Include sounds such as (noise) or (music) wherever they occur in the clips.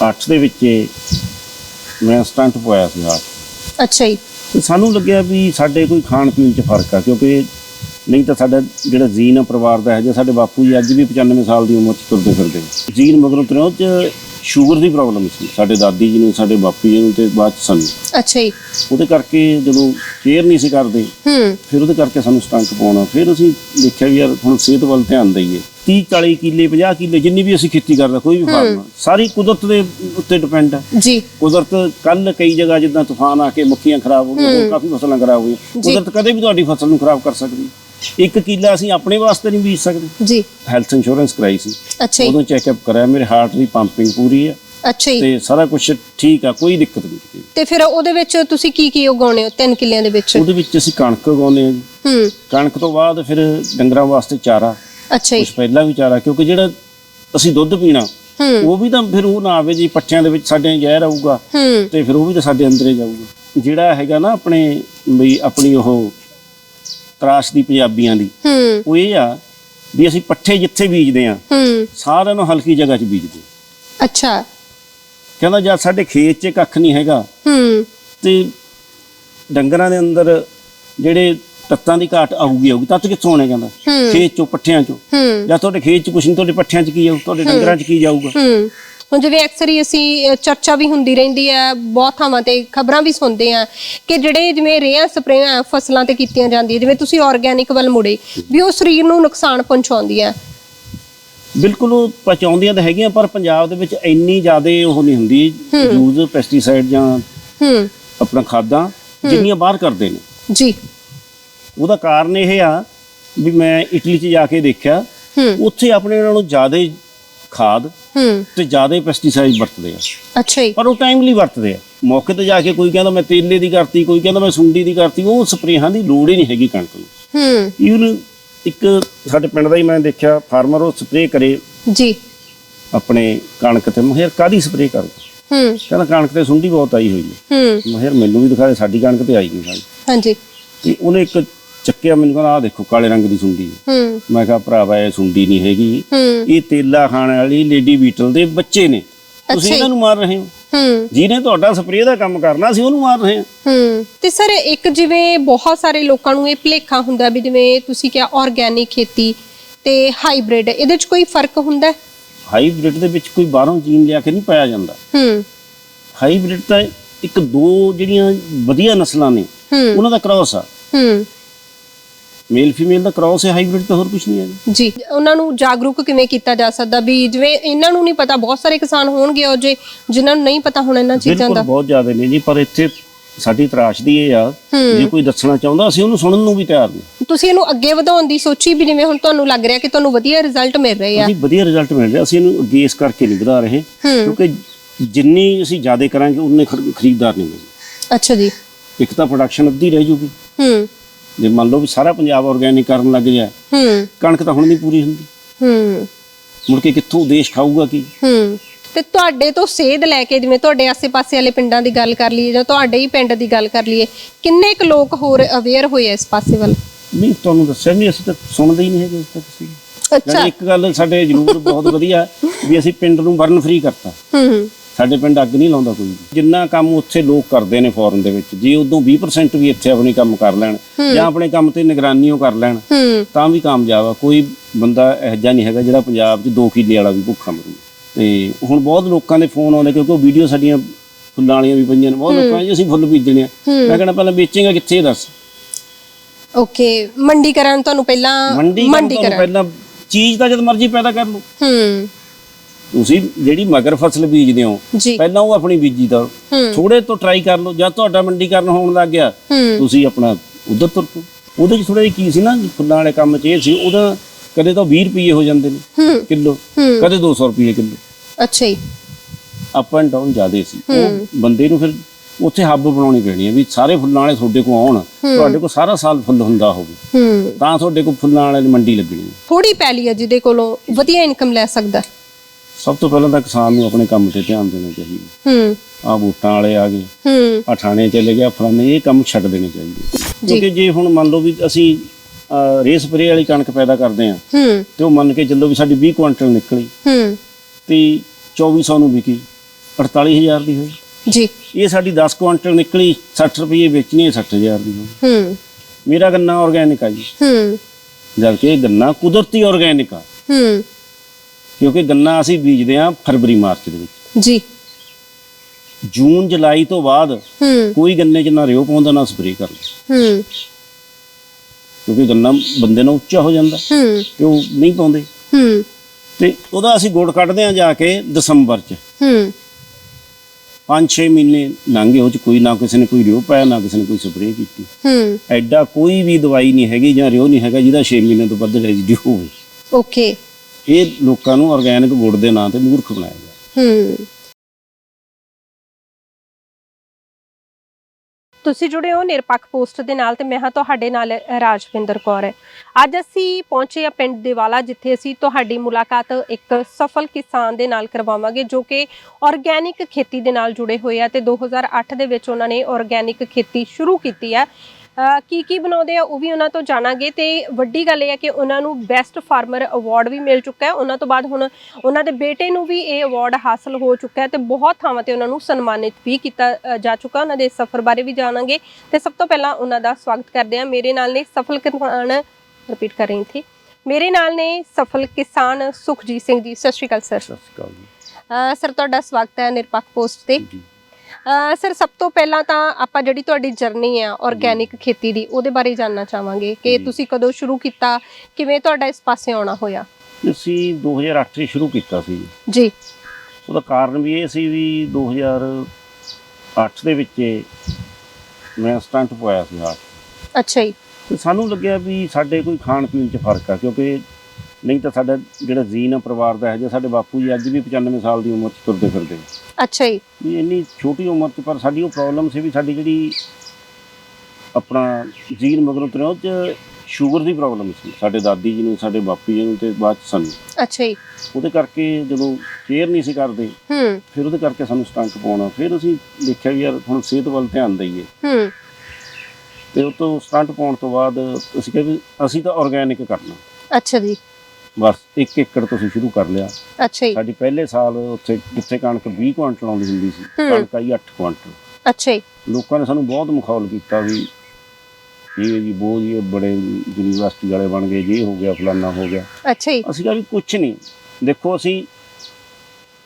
8 ਦੇ ਵਿੱਚ ਮੈਂ ਸਟੰਟ ਪਵਾਇਆ ਸੀ ਹਾਰਟ ਅੱਛਾ ਜੀ। ਤੇ ਸਾਨੂੰ ਲੱਗਿਆ ਵੀ ਸਾਡੇ ਕੋਈ ਖਾਣ ਪੀਣ 'ਚ ਫ਼ਰਕ ਆ ਕਿਉਂਕਿ ਨਹੀਂ ਤਾਂ ਸਾਡਾ ਜਿਹੜਾ ਜੀਨ ਆ ਪਰਿਵਾਰ ਦਾ ਹੈ ਜੇ ਸਾਡੇ ਬਾਪੂ ਜੀ ਅੱਜ ਵੀ 95 ਸਾਲ ਦੀ ਉਮਰ 'ਚ ਤੁਰਦੇ ਫਿਰਦੇ। ਜੀਨ ਮਗਰੋਂ ਤੋਂ ਉਹ 'ਚ ਸ਼ੂਗਰ ਦੀ ਪ੍ਰੋਬਲਮ ਸੀ ਸਾਡੇ ਦਾਦੀ ਜੀ ਨੂੰ ਸਾਡੇ ਬਾਪੂ ਜੀ ਨੂੰ ਤੇ ਬਾਅਦ 'ਚ ਸਾਨੂੰ। ਅੱਛਾ ਜੀ। ਉਹਦੇ ਕਰਕੇ ਜਦੋਂ ਕੇਅਰ ਨਹੀਂ ਸੀ ਕਰਦੇ ਹੂੰ। ਫਿਰ ਉਹਦੇ ਕਰਕੇ ਸਾਨੂੰ ਸਟੰਟ ਪਾਉਣਾ। ਫਿਰ ਅਸੀਂ ਦੇਖਿਆ ਵੀ ਯਾਰ ਹੁਣ ਸਿਹਤ ਵੱਲ ਧਿਆਨ ਦਈਏ। 30 40 ਕਿੱਲੇ 50 ਕਿੱਲੇ ਜਿੰਨੀ ਵੀ ਅਸੀਂ ਖੇਤੀ ਕਰਦਾ ਕੋਈ ਵੀ ਫਾਰਮ ਸਾਰੀ ਕੁਦਰਤ ਦੇ ਉੱਤੇ ਡਿਪੈਂਡ ਹੈ ਜੀ। ਕੁਦਰਤ ਕੱਲ ਕਈ ਜਗ੍ਹਾ ਜਿੱਦਾਂ ਤੂਫਾਨ ਆ ਕੇ ਮੱਖੀਆਂ ਖਰਾਬ ਹੋ ਗਈਆਂ ਹੋਰ ਕਾਫੀ ਫਸਲਾਂ ਖਰਾਬ ਹੋਈਆਂ। ਕੁਦਰਤ ਕਦੇ ਵੀ ਤੁਹਾਡੀ ਫਸਲ ਨੂੰ ਖਰਾਬ ਕਰ ਸਕਦੀ। ਹੈ। ਇੱਕ ਕਿੱਲਾ ਅਸੀਂ ਆਪਣੇ ਵਾਸਤੇ ਨਹੀਂ ਬੀਜ ਸਕਦੇ। ਜੀ। ਹੈਲਥ ਇੰਸ਼ੋਰੈਂਸ ਕਰਾਈ ਸੀ। ਅੱਛਾ ਉਦੋਂ ਚੈੱਕਅਪ ਕਰਾਇਆ ਮੇਰੇ ਹਾਰਟ ਦੀ ਪੰਪਿੰਗ ਪੂਰੀ ਹੈ ਅੱਛਾ ਜੀ। ਤੇ ਸਾਰਾ ਕੁਝ ਠੀਕ ਆ ਕੋਈ ਦਿੱਕਤ ਨਹੀਂ। ਤੇ ਫਿਰ ਉਹਦੇ ਵਿੱਚ ਤੁਸੀਂ ਕੀ ਕੀ ਉਗਾਉਣੇ ਹੋ ਤਿੰਨ ਕਿੱਲਿਆਂ ਦੇ ਵਿੱਚ? ਉਹਦੇ ਵਿੱਚ ਅਸੀਂ ਕਣਕ ਜੀ। ਹੂੰ। ਕਣਕ ਤੋਂ ਬਾਅਦ ਫਿਰ ਡੰਗਰਾਂ ਵਾਸਤੇ ਚਾਰਾ ਅੱਛਾ ਜੀ। ਕੁਝ ਪਹਿਲਾਂ ਵੀ ਚਾਰਾ ਕਿਉਂਕਿ ਜਿਹੜਾ ਅਸੀਂ ਦੁੱਧ ਪੀਣਾ ਉਹ ਵੀ ਤਾਂ ਫਿਰ ਉਹ ਨਾ ਆਵੇ ਜੀ ਪੱਠਿਆਂ ਦੇ ਵਿੱਚ ਸਾਡੇ ਜ਼ਹਿਰ ਆਊਗਾ ਤੇ ਫਿਰ ਉਹ ਵੀ ਤਾਂ ਸਾਡੇ ਅੰਦਰੇ ਜਾਊਗਾ। ਜਿਹੜਾ ਹੈਗਾ ਨਾ ਆਪਣੇ ਬਈ ਆਪਣੀ ਉਹ ਤਰਾਸ਼ ਦੀ ਪੰਜਾਬੀਆਂ ਦੀ ਉਹ ਇਹ ਆ ਵੀ ਅਸੀਂ ਪੱਠੇ ਜਿੱਥੇ ਬੀਜਦੇ ਆ ਹੂੰ। ਸਾਰਿਆਂ ਨੂੰ ਹਲਕੀ ਜਗ੍ਹਾ 'ਚ ਬੀਜਦੇ। ਅੱਛਾ। ਕਹਿੰਦਾ ਜਦ ਸਾਡੇ ਖੇਤ 'ਚ ਕੱਖ ਨਹੀਂ ਹੈਗਾ ਹੂੰ। ਤੇ ਡੰਗਰਾਂ ਦੇ ਅੰਦਰ ਜਿਹੜੇ ਤੱਤਾਂ ਦੀ ਘਾਟ ਆਊਗੀ ਆਊਗੀ। ਤੱਤ ਕਿੱਥੋਂ ਕਹਿੰਦਾ? ਹੂੰ। ਖੇਤ 'ਚੋਂ ਪੱਠਿਆਂ 'ਚੋਂ। ਹੂੰ। ਜਾਂ ਤੁਹਾਡੇ ਖੇਤ 'ਚ ਕੁਛ ਨਹੀਂ ਤੁਹਾਡੇ ਪੱਠਿਆਂ 'ਚ ਕੀ ਆਊ? ਤੁਹਾਡੇ ਡੰਗਰਾਂ 'ਚ ਕੀ ਜਾਊਗਾ? ਹੂੰ। ਹੁਣ ਜਿਵੇਂ ਅਕਸਰ ਹੀ ਅਸੀਂ ਚਰਚਾ ਵੀ ਹੁੰਦੀ ਰਹਿੰਦੀ ਹੈ ਬਹੁਤ ਥਾਵਾਂ ਤੇ ਖਬਰਾਂ ਵੀ ਸੁਣਦੇ ਆ ਕਿ ਜਿਹੜੇ ਜਿਵੇਂ ਰੇਹਾਂ ਸਪਰੇਆਂ ਫਸਲਾਂ ਤੇ ਕੀਤੀਆਂ ਜਾਂਦੀਆਂ ਜਿਵੇਂ ਤੁਸੀਂ ਆਰਗੈਨਿਕ ਵੱਲ ਮੁੜੇ ਵੀ ਉਹ ਸਰੀਰ ਨੂੰ ਨੁਕਸਾਨ ਪਹੁੰਚਾਉਂਦੀਆਂ ਬਿਲਕੁਲ ਉਹ ਪਹੁੰਚਾਉਂਦੀਆਂ ਤਾਂ ਹੈਗੀਆਂ ਪਰ ਪੰਜਾਬ ਦੇ ਵਿੱਚ ਇੰਨੀ ਜ਼ਿਆਦਾ ਉਹ ਨਹੀਂ ਹੁੰਦੀ। ਯੂਜ਼ ਪੈਸਟੀਸਾਈਡ ਜਾਂ ਹੂੰ। ਆਪਣਾ ਖਾਦਾਂ ਜਿੰਨੀਆਂ ਬਾਹਰ ਕਰਦੇ ਨੇ। ਜੀ। ਉਹਦਾ ਕਾਰਨ ਇਹ ਆ ਵੀ ਮੈਂ ਇਟਲੀ 'ਚ ਜਾ ਕੇ ਦੇਖਿਆ। ਉੱਥੇ ਆਪਣੇ ਨਾਲੋਂ ਜ਼ਿਆਦਾ ਖਾਦ ਤੇ ਜ਼ਿਆਦਾ ਪੈਸਟੀਸਾਈਡ ਵਰਤਦੇ ਆ। ਅੱਛਾ ਜੀ। ਪਰ ਉਹ ਟਾਈਮਲੀ ਵਰਤਦੇ ਆ। ਮੌਕੇ ਤੇ ਜਾ ਕੇ ਕੋਈ ਕਹਿੰਦਾ ਮੈਂ ਤੇਲੇ ਦੀ ਕਰਤੀ ਕੋਈ ਕਹਿੰਦਾ ਮੈਂ ਸੁੰਡੀ ਦੀ ਕਰਤੀ ਉਹ ਸਪਰੇਹਾਂ ਦੀ ਲੋੜ ਹੀ ਨਹੀਂ ਹੈਗੀ ਕਣਕ ਨੂੰ। ਹੂੰ। ਈਵਨ ਇੱਕ ਸਾਡੇ ਪਿੰਡ ਦਾ ਹੀ ਮੈਂ ਦੇਖਿਆ ਫਾਰਮਰ ਉਹ ਸਪਰੇਅ ਕਰੇ ਜੀ। ਆਪਣੇ ਕਣਕ ਤੇ। ਮਹਿਰ ਕਾਦੀ ਸਪਰੇਅ ਕਰਦਾ ਹੂੰ। ਕਹਿੰਦਾ ਕਣਕ ਤੇ ਸੁੰਡੀ ਬਹੁਤ ਆਈ ਹੋਈ ਹੈ। ਹੂੰ। ਮਹਿਰ ਮੈਨੂੰ ਵੀ ਦਿਖਾਏ ਸਾਡੀ ਕਣਕ ਤੇ ਆਈ ਨਹੀਂ ਹਾਂਜੀ। ਤੇ ਉਹਨੇ ਇੱਕ ਚੱਕਿਆ ਮੈਨੂੰ ਕਹਿੰਦਾ ਆਹ ਦੇਖੋ ਕਾਲੇ ਰੰਗ ਦੀ ਸੁੰਡੀ। ਹੈ। ਹੂੰ ਮੈਂ ਕਿਹਾ ਭਰਾਵਾ ਇਹ ਸੁੰਡੀ ਨਹੀਂ ਹੈਗੀ। ਹੂੰ। ਇਹ ਤੇਲਾ ਖਾਣ ਵਾਲੀ ਲੇਡੀ ਬੀਟਲ ਦੇ ਬੱਚੇ ਨੇ। ਤੁਸੀਂ। ਇਹਨਾਂ ਨੂੰ ਮਾਰ ਰਹੇ ਹੋ। ਹੂੰ। ਜਿਹਨੇ ਤੁਹਾਡਾ ਸਪਰੇਅ ਦਾ ਕੰਮ ਕਰਨਾ ਸੀ ਉਹਨੂੰ ਮਾਰ ਰਹੇ ਹਾਂ। ਹੂੰ। ਤੇ ਸਰ ਇੱਕ ਜਿਵੇਂ ਬਹੁਤ ਸਾਰੇ ਲੋਕਾਂ ਨੂੰ ਇਹ ਭੁਲੇਖਾ ਹੁੰਦਾ ਵੀ ਜਿਵੇਂ ਤੁਸੀਂ ਕਿਹਾ ਆਰਗੈਨਿਕ ਖੇਤੀ ਤੇ ਹਾਈਬ੍ਰਿਡ ਇਹਦੇ ਚ ਕੋਈ ਫ਼ਰਕ ਹੁੰਦਾ? ਹੈ? ਹਾਈਬ੍ਰਿਡ ਦੇ ਵਿੱਚ ਕੋਈ ਬਾਹਰੋਂ ਜੀਨ ਲਿਆ ਕੇ ਨਹੀਂ ਪਾਇਆ ਜਾਂਦਾ। ਹੂੰ। ਹਾਈਬ੍ਰਿਡ ਤਾਂ ਇੱਕ ਦੋ ਜਿਹੜੀਆਂ ਵਧੀਆ ਨਸਲਾਂ ਨੇ ਹੂੰ। ਉਹਨਾਂ ਦਾ ਕ੍ਰਾਸ ਆ। ਹੂੰ। ਮੇਲ ਫੀਮੇਲ ਦਾ ਕ੍ਰਾਸ ਹੈ ਹਾਈਬ੍ਰਿਡ ਤਾਂ ਹੋਰ ਕੁਝ ਨਹੀਂ ਹੈ ਜੀ। ਉਹਨਾਂ ਨੂੰ ਜਾਗਰੂਕ ਕਿਵੇਂ ਕੀਤਾ ਜਾ ਸਕਦਾ? ਵੀ ਜਿਵੇਂ ਇਹਨਾਂ ਨੂੰ ਨਹੀਂ ਪਤਾ ਬਹੁਤ ਸਾਰੇ ਕਿਸਾਨ ਹੋਣਗੇ ਉਹ ਜੇ ਜਿਨ੍ਹਾਂ ਨੂੰ ਨਹੀਂ ਪਤਾ ਹੁਣ ਇਹਨਾਂ ਚੀਜ਼ਾਂ ਬਿਲਕੁਲ ਦਾ ਬਹੁਤ ਜ਼ਿਆਦਾ ਨੇ ਜੀ ਪਰ ਇੱਥੇ ਸਾਡੀ ਤਰਾਸ਼ ਦੀ ਇਹ ਆ। ਜੇ ਕੋਈ ਦੱਸਣਾ ਚਾਹੁੰਦਾ ਅਸੀਂ ਉਹਨੂੰ ਸੁਣਨ ਨੂੰ ਵੀ ਤਿਆਰ ਨਹੀਂ ਤੁਸੀਂ ਇਹਨੂੰ ਅੱਗੇ ਵਧਾਉਣ ਦੀ ਸੋਚੀ ਵੀ ਜਿਵੇਂ ਹੁਣ ਤੁਹਾਨੂੰ ਲੱਗ ਰਿਹਾ ਕਿ ਤੁਹਾਨੂੰ ਵਧੀਆ ਰਿਜ਼ਲਟ ਮਿਲ ਰਹੇ ਆ। ਅਸੀਂ ਵਧੀਆ ਰਿਜ਼ਲਟ ਮਿਲ ਰਿਹਾ ਅਸੀਂ ਇਹਨੂੰ ਅੱਗੇ ਇਸ ਕਰਕੇ ਨਹੀਂ ਵਧਾ ਰਹੇ। ਕਿਉਂਕਿ ਜਿੰਨੀ ਅਸੀਂ ਜ਼ਿਆਦਾ ਕਰਾਂਗੇ ਉਨੇ ਖਰ- ਖਰੀਦਦਾਰ ਨਹੀਂ ਮਿਲਣਗੇ। ਅੱਛਾ ਜੀ। ਇੱਕ ਤਾਂ ਪ੍ਰੋਡਕਸ਼ਨ ਅੱਧੀ ਰਹਿ ਜੂਗੀ। ਹੂੰ। ਜੇ ਮੰਨ ਲਓ ਵੀ ਸਾਰਾ ਪੰਜਾਬ ਆਰਗੈਨਿਕ ਕਰਨ ਲੱਗ ਜਾਏ ਹੂੰ। ਕਣਕ ਤਾਂ ਹੁਣ ਨਹੀਂ ਪੂਰੀ ਹੁੰਦੀ। ਹੂੰ। ਮੁੜ ਕੇ ਕਿੱਥੋਂ ਦੇਸ਼ ਖਾਊਗਾ ਕੀ? ਹੂੰ। ਤੇ ਤੁਹਾਡੇ ਤੋਂ ਸੇਧ ਲੈ ਕੇ ਜਿਵੇਂ ਤੁਹਾਡੇ ਆਸੇ-ਪਾਸੇ ਵਾਲੇ ਪਿੰਡਾਂ ਦੀ ਗੱਲ ਕਰ ਲਈਏ ਜਾਂ ਤੁਹਾਡੇ ਹੀ ਪਿੰਡ ਦੀ ਗੱਲ ਕਰ ਲਈਏ ਕਿੰਨੇ ਕੁ ਲੋਕ ਹੋਰ ਅਵੇਅਰ ਹੋਏ ਇਸ ਪਾਸੇ ਵੱਲ? ਨਹੀਂ ਤੁਹਾਨੂੰ ਦੱਸਿਆ ਨਹੀਂ ਅਸੀਂ ਤਾਂ ਸੁਣਦੇ ਹੀ ਨਹੀਂ ਹੈਗੇ ਇਸ ਤੱਕ ਅਸੀਂ ਅੱਛਾ। ਇੱਕ ਗੱਲ ਸਾਡੇ ਜ਼ਰੂਰ ਬਹੁਤ ਵਧੀਆ ਵੀ ਅਸੀਂ ਪਿੰਡ ਨੂੰ ਬਰਨ ਫ੍ਰੀ ਕਰਤਾ। ਹੂੰ। ਸਾਡੇ ਪਿੰਡ ਅੱਗ ਨਹੀਂ ਲਾਉਂਦਾ ਕੋਈ। ਜਿੰਨਾ ਕੰਮ ਉੱਥੇ ਲੋਕ ਕਰਦੇ ਨੇ ਫੋਰਨ ਦੇ ਵਿੱਚ ਜੇ ਉਦੋਂ 20% ਵੀ ਇੱਥੇ ਆਪਣੀ ਕੰਮ ਕਰ ਲੈਣ ਜਾਂ ਆਪਣੇ ਕੰਮ ਤੇ ਨਿਗਰਾਨੀਓ ਕਰ ਲੈਣ ਤਾਂ ਵੀ ਕਾਮਯਾਬ ਆ। ਕੋਈ ਬੰਦਾ ਇਹੋ ਜਿਹਾ ਨਹੀਂ ਹੈਗਾ ਜਿਹੜਾ ਪੰਜਾਬ 'ਚ 2 ਕਿੱਲੇ ਵਾਲਾ ਵੀ ਭੁੱਖਾ ਮਰੂ। ਤੇ ਹੁਣ ਬਹੁਤ ਲੋਕਾਂ ਦੇ ਫੋਨ ਆਉਂਦੇ ਕਿਉਂਕਿ ਉਹ ਵੀਡੀਓ ਸਾਡੀਆਂ ਫੁੱਲਾਂ ਵਾਲੀਆਂ ਵੀ ਪਈਆਂ ਨੇ। ਬਹੁਤ ਲੋਕਾਂ ਜੀ ਅਸੀਂ ਫੁੱਲ ਬੀਜਣੇ ਆ। ਮੈਂ ਕਹਿੰਦਾ ਪਹਿਲਾਂ ਵੇਚੇਗਾ ਕਿੱਥੇ ਦੱਸ? ਓਕੇ ਮੰਡੀਕਰਨ ਤੁਹਾਨੂੰ ਪਹਿਲਾਂ ਮੰਡੀ ਕਰਨ ਤੋਂ ਪਹਿਲਾਂ ਚੀਜ਼ ਤਾਂ ਜਦ ਮਰਜ਼ੀ ਪੈਦਾ ਕਰ ਲਓ। ਹੂੰ। ਤੁਸੀਂ ਜਿਹੜੀ ਮਗਰ ਫਸਲ ਬੀਜਦੇ ਹੋ ਜੀ। ਪਹਿਲਾਂ ਉਹ ਆਪਣੀ ਬੀਜੀ ਦਾ ਹੂੰ। ਥੋੜੇ ਤੋਂ ਟਰਾਈ ਕਰ ਲਓ ਜਦ ਤੁਹਾਡਾ ਮੰਡੀਕਰਨ ਹੋਣ ਲੱਗ ਗਿਆ ਹੂੰ। ਤੁਸੀਂ ਆਪਣਾ ਉਧਰ ਤੁਰ ਪਓ ਉਹਦੇ ਚ ਥੋੜਾ ਜਿਹਾ ਕੀ ਸੀ ਨਾ ਫੁੱਲਾਂ ਵਾਲੇ ਕੰਮ 'ਚ ਇਹ ਸੀ ਉਹਦਾ ਕਦੇ ਤਾਂ 20 ਰੁਪਏ ਹੋ ਜਾਂਦੇ ਨੇ ਹੂੰ। ਕਿਲੋ ਹੂੰ। ਕਦੇ 200 ਰੁਪਏ ਕਿਲੋ। ਅੱਛਾ ਜੀ। ਅਪ ਐਂਡ ਡਾਊਨ ਜ਼ਿਆਦੇ ਸੀ। ਉਹ ਬੰਦੇ ਨੂੰ ਫਿਰ ਉੱਥੇ ਹੱਬ ਬਣਾਉਣੀ ਪੈਣੀ ਹੈ ਵੀ ਸਾਰੇ ਫੁੱਲਾਂ ਵਾਲੇ ਤੁਹਾਡੇ ਕੋਲ ਆਉਣ ਤੁਹਾਡੇ ਕੋਲ ਸਾਰਾ ਸਾਲ ਫੁੱਲ ਹੁੰਦਾ ਹੋਵੇ। ਹੂੰ। ਤਾਂ ਤੁਹਾਡੇ ਕੋਲ ਫੁੱਲਾਂ ਵਾਲੇ ਦੀ ਮੰਡੀ ਲੱਗਣੀ ਹੈ ਥੋੜੀ ਪੈਲੀ ਆ ਜਿਹਦੇ ਕੋਲੋਂ ਵਧੀਆ ਇਨਕਮ ਲੈ ਸਕਦਾ। ਸਭ ਤੋਂ ਪਹਿਲਾਂ ਤਾਂ ਕਿਸਾਨ ਨੂੰ ਆਪਣੇ ਕੰਮ ਤੇ ਧਿਆਨ ਦੇਣਾ ਚਾਹੀਦਾ। ਹੂੰ। ਆ ਬੂਟਾਂ ਵਾਲੇ ਆ ਗਏ। ਹੂੰ। ਆ ਥਾਣੇ ਚਲੇ ਗਿਆ ਫਲਾਣੇ ਇਹ ਕੰਮ ਛੱਡ ਦੇਣੇ ਚਾਹੀਦੇ। ਕਿਉਂਕਿ ਜੇ ਹੁਣ ਮੰਨ ਲਓ ਵੀ ਅਸੀਂ ਰੇਹ ਸਪਰੇ ਵਾਲੀ ਕਣਕ ਪੈਦਾ ਕਰਦੇ ਆ ਹੂੰ। ਤੇ ਉਹ ਮੰਨ ਕੇ ਚੱਲੋ ਵੀ ਸਾਡੀ 20 ਕੁਇੰਟਲ ਨਿਕਲੀ ਹੂੰ। ਤੇ 2400 ਨੂੰ ਵਿਕੀ 48000 ਦੀ ਹੋਈ। ਜੀ। ਇਹ ਸਾਡੀ 10 ਕੁਇੰਟਲ ਨਿਕਲੀ 60 ਰੁਪਏ ਵੇਚਣੀ ਹੈ 60000 ਦੀ ਹੂੰ। ਮੇਰਾ ਗੰਨਾ ਆਰਗੈਨਿਕ ਆ ਜੀ। ਹੂੰ। ਜਦਕਿ ਇਹ ਗੰਨਾ ਕੁਦਰਤੀ ਆਰਗੈਨਿਕ ਆ। ਹੂੰ। ਕਿਉਂਕਿ ਗੰਨਾ ਅਸੀਂ ਬੀਜਦੇ ਆ ਫਰਵਰੀ ਮਾਰਚ ਦੇ ਵਿੱਚ। ਜੀ। ਜੂਨ ਜੁਲਾਈ ਤੋਂ ਬਾਅਦ ਹੂੰ। ਕੋਈ ਗੰਨੇ 'ਚ ਨਾ ਰਿਓ ਪਾਉਂਦਾ ਨਾ ਸਪਰੇਅ ਕਰਦਾ। ਹੂੰ। ਕਿਉਂਕਿ ਗੰਨਾ ਬੰਦੇ ਨਾਲ ਉੱਚਾ ਹੋ ਜਾਂਦਾ। ਹੂੰ। ਤੇ ਉਹ ਨਹੀਂ ਪਾਉਂਦੇ। ਹੂੰ। ਤੇ ਉਹਦਾ ਅਸੀਂ ਗੁੜ ਕੱਢਦੇ ਆ ਜਾ ਕੇ ਦਸੰਬਰ 'ਚ। ਹੂੰ। 5-6 ਮਹੀਨੇ ਲੰਘੇ ਉਹ 'ਚ ਕੋਈ ਨਾ ਕਿਸੇ ਨੇ ਕੋਈ ਰਿਓ ਪਾਇਆ ਨਾ ਕਿਸੇ ਨੇ ਕੋਈ ਸਪਰੇਅ ਕੀਤੀ। ਹੂੰ। ਐਡਾ ਕੋਈ ਵੀ ਦਵਾਈ ਨਹੀਂ ਹੈਗੀ ਜਾਂ ਰਿਓ ਨਹੀਂ ਹੈਗਾ ਜਿਹਦਾ 6 ਮਹੀਨੇ ਤੋਂ ਵੱਧ ਰੈਜ਼ੀਡਿਊ ਹੋਵੇ। ਓਕੇ। ਇਹ ਲੋਕਾਂ ਨੂੰ ਆਰਗੈਨਿਕ ਗੁੜ ਦੇ ਨਾਂ ਤੇ ਮੂਰਖ ਬਣਾਇਆ ਗਿਆ। ਹੂੰ। ਤੁਸੀਂ ਜੁੜੇ ਹੋ ਨਿਰਪੱਖ ਪੋਸਟ ਦੇ ਨਾਲ ਤੇ ਮੈਂ ਹਾਂ ਤੁਹਾਡੇ ਨਾਲ ਰਾਜਵਿੰਦਰ ਕੌਰ। ਹੈ ਅੱਜ ਅਸੀਂ ਪਹੁੰਚੇ ਆ ਪਿੰਡ ਦਿਵਾਲਾ, ਜਿੱਥੇ ਅਸੀਂ ਤੁਹਾਡੀ ਮੁਲਾਕਾਤ ਇੱਕ ਸਫਲ ਕਿਸਾਨ ਦੇ ਨਾਲ ਕਰਵਾਵਾਂਗੇ, ਜੋ ਕਿ ਆਰਗੈਨਿਕ ਖੇਤੀ ਦੇ ਨਾਲ ਜੁੜੇ ਹੋਏ ਆ ਤੇ 2008 ਦੇ ਵਿੱਚ ਉਹਨਾਂ ਨੇ ਆਰਗੈਨਿਕ ਖੇਤੀ ਸ਼ੁਰੂ ਕੀਤੀ ਆ। ਕੀ ਕੀ ਬਣਾਉਂਦੇ ਆ ਉਹ ਵੀ ਉਹਨਾਂ ਤੋਂ ਜਾਣਾਂਗੇ ਤੇ ਵੱਡੀ ਗੱਲ ਇਹ ਹੈ ਕਿ ਉਹਨਾਂ ਨੂੰ ਬੈਸਟ ਫਾਰਮਰ ਅਵਾਰਡ ਵੀ ਮਿਲ ਚੁੱਕਾ ਹੈ। ਉਹਨਾਂ ਤੋਂ ਬਾਅਦ ਹੁਣ ਉਹਨਾਂ ਦੇ ਬੇਟੇ ਨੂੰ ਵੀ ਇਹ ਅਵਾਰਡ ਹਾਸਲ ਹੋ ਚੁੱਕਾ ਹੈ ਤੇ ਬਹੁਤ ਥਾਵਾਂ ਤੇ ਉਹਨਾਂ ਨੂੰ ਸਨਮਾਨਿਤ ਵੀ ਕੀਤਾ ਜਾ ਚੁੱਕਾ ਉਹਨਾਂ ਦੇ ਸਫ਼ਰ ਬਾਰੇ ਵੀ ਜਾਣਾਂਗੇ ਤੇ ਸਭ ਤੋਂ ਪਹਿਲਾਂ ਉਹਨਾਂ ਦਾ ਸਵਾਗਤ ਕਰਦੇ ਹਾਂ। ਮੇਰੇ ਨਾਲ ਨੇ ਸਫਲ ਕਿਸਾਨ ਰਿਪੀਟ ਕਰ ਰਹੀ ਥੀ। ਮੇਰੇ ਨਾਲ ਨੇ ਸਫਲ ਕਿਸਾਨ ਸੁਖਜੀਤ ਸਿੰਘ ਜੀ। ਸਤਿ ਸ਼੍ਰੀ ਅਕਾਲ ਸਰ। ਸਤਿ ਸ਼੍ਰੀ ਅਕਾਲ ਜੀ। ਸਰ ਤੁਹਾਡਾ ਸਵਾਗਤ ਹੈ ਨਿਰਪੱਖ ਪੋਸਟ ਤੇ। ਜੀ। ਸਰ ਸਭ ਤੋਂ ਪਹਿਲਾਂ ਤਾਂ ਆਪਾਂ ਜਿਹੜੀ ਤੁਹਾਡੀ ਜਰਨੀ ਆ ਆਰਗੈਨਿਕ ਖੇਤੀ ਦੀ ਉਹਦੇ ਬਾਰੇ ਜਾਨਣਾ ਚਾਹਾਂਗੇ ਕਿ। ਤੁਸੀਂ ਕਦੋਂ ਸ਼ੁਰੂ ਕੀਤਾ ਕਿਵੇਂ ਤੁਹਾਡਾ ਇਸ ਪਾਸੇ ਆਉਣਾ ਹੋਇਆ? ਅਸੀਂ 2008 'ਚ ਸ਼ੁਰੂ ਕੀਤਾ ਸੀ। ਜੀ। ਉਹਦਾ ਕਾਰਨ ਵੀ ਇਹ ਸੀ ਵੀ 2008 ਦੇ ਵਿੱਚ ਮੈਂ ਸਟੰਟ ਪਵਾਇਆ ਸੀ ਹਾਰਟ ਅੱਛਾ ਜੀ। ਤੇ ਸਾਨੂੰ ਲੱਗਿਆ ਵੀ ਸਾਡੇ ਕੋਈ ਖਾਣ ਪੀਣ 'ਚ ਫ਼ਰਕ ਆ ਕਿਉਂਕਿ ਨਹੀਂ ਤਾਂ ਸਾਡਾ ਜਿਹੜਾ ਜੀਨ ਆ ਪਰਿਵਾਰ ਦਾ ਹੈ ਜੇ ਸਾਡੇ ਬਾਪੂ ਜੀ ਅੱਜ ਵੀ 95 ਸਾਲ ਦੀ ਉਮਰ 'ਚ ਤੁਰਦੇ ਫਿਰਦੇ। ਅੱਛਾ ਜੀ। ਵੀ ਇੰਨੀ ਛੋਟੀ ਉਮਰ 'ਚ ਪਰ ਸਾਡੀ ਉਹ ਪ੍ਰੋਬਲਮ ਸੀ ਵੀ ਸਾਡੀ ਜਿਹੜੀ ਆਪਣਾ ਜੀਨ ਮਗਰੋਂ ਤੁਰਿਆ ਉਹ 'ਚ ਸ਼ੂਗਰ ਦੀ ਪ੍ਰੋਬਲਮ ਸੀ। ਸਾਡੇ ਦਾਦੀ ਜੀ ਨੂੰ ਸਾਡੇ ਬਾਪੂ ਜੀ ਨੂੰ ਤੇ ਬਾਅਦ 'ਚ ਸਾਨੂੰ। ਅੱਛਾ ਜੀ। ਉਹਦੇ ਕਰਕੇ ਜਦੋਂ ਕੇਅਰ ਨਹੀਂ ਸੀ ਕਰਦੇ ਹੂੰ। ਫਿਰ ਉਹਦੇ ਕਰਕੇ ਸਾਨੂੰ ਸਟੰਟ ਪਾਉਣਾ। ਫਿਰ ਅਸੀਂ ਦੇਖਿਆ ਵੀ ਯਾਰ ਹੁਣ ਸਿਹਤ ਵੱਲ ਧਿਆਨ ਦਈਏ। ਹੂੰ। ਤੇ ਉਹ ਤੋਂ ਸਟੰਟ ਪਾਉਣ ਤੋਂ ਬਾਅਦ ਅਸੀਂ ਕਿਹਾ ਵੀ ਅਸੀਂ ਤਾਂ ਆਰਗੈਨਿਕ ਕਰਨਾ। ਅੱਛਾ ਜੀ। ਬਸ ਇੱਕ ਏਕੜ ਤੋਂ ਅਸੀਂ ਸ਼ੁਰੂ ਕਰ ਲਿਆ। ਅੱਛਾ ਜੀ। ਸਾਡੀ ਪਹਿਲੇ ਸਾਲ ਉੱਥੇ ਜਿੱਥੇ ਕਣਕ 20 ਕੁਇੰਟਲ ਆਉਂਦੀ ਹੁੰਦੀ ਸੀ। ਕਣਕ ਆਈ 8 ਕੁਇੰਟਲ ਅੱਛਾ ਜੀ। ਲੋਕਾਂ ਨੇ ਸਾਨੂੰ ਬਹੁਤ ਮਖੌਲ ਕੀਤਾ ਵੀ ਇਹ ਜੀ ਬੋਝ ਇਹ ਬੜੇ ਯੂਨੀਵਰਸਿਟੀ ਵਾਲੇ ਬਣ ਗਏ ਜੇ ਹੋ ਗਿਆ ਫਲਾਨਾ ਹੋ ਗਿਆ। ਅੱਛਾ ਜੀ। ਅਸੀਂ ਕਿਹਾ ਵੀ ਕੁਝ ਨਹੀਂ। ਦੇਖੋ ਅਸੀਂ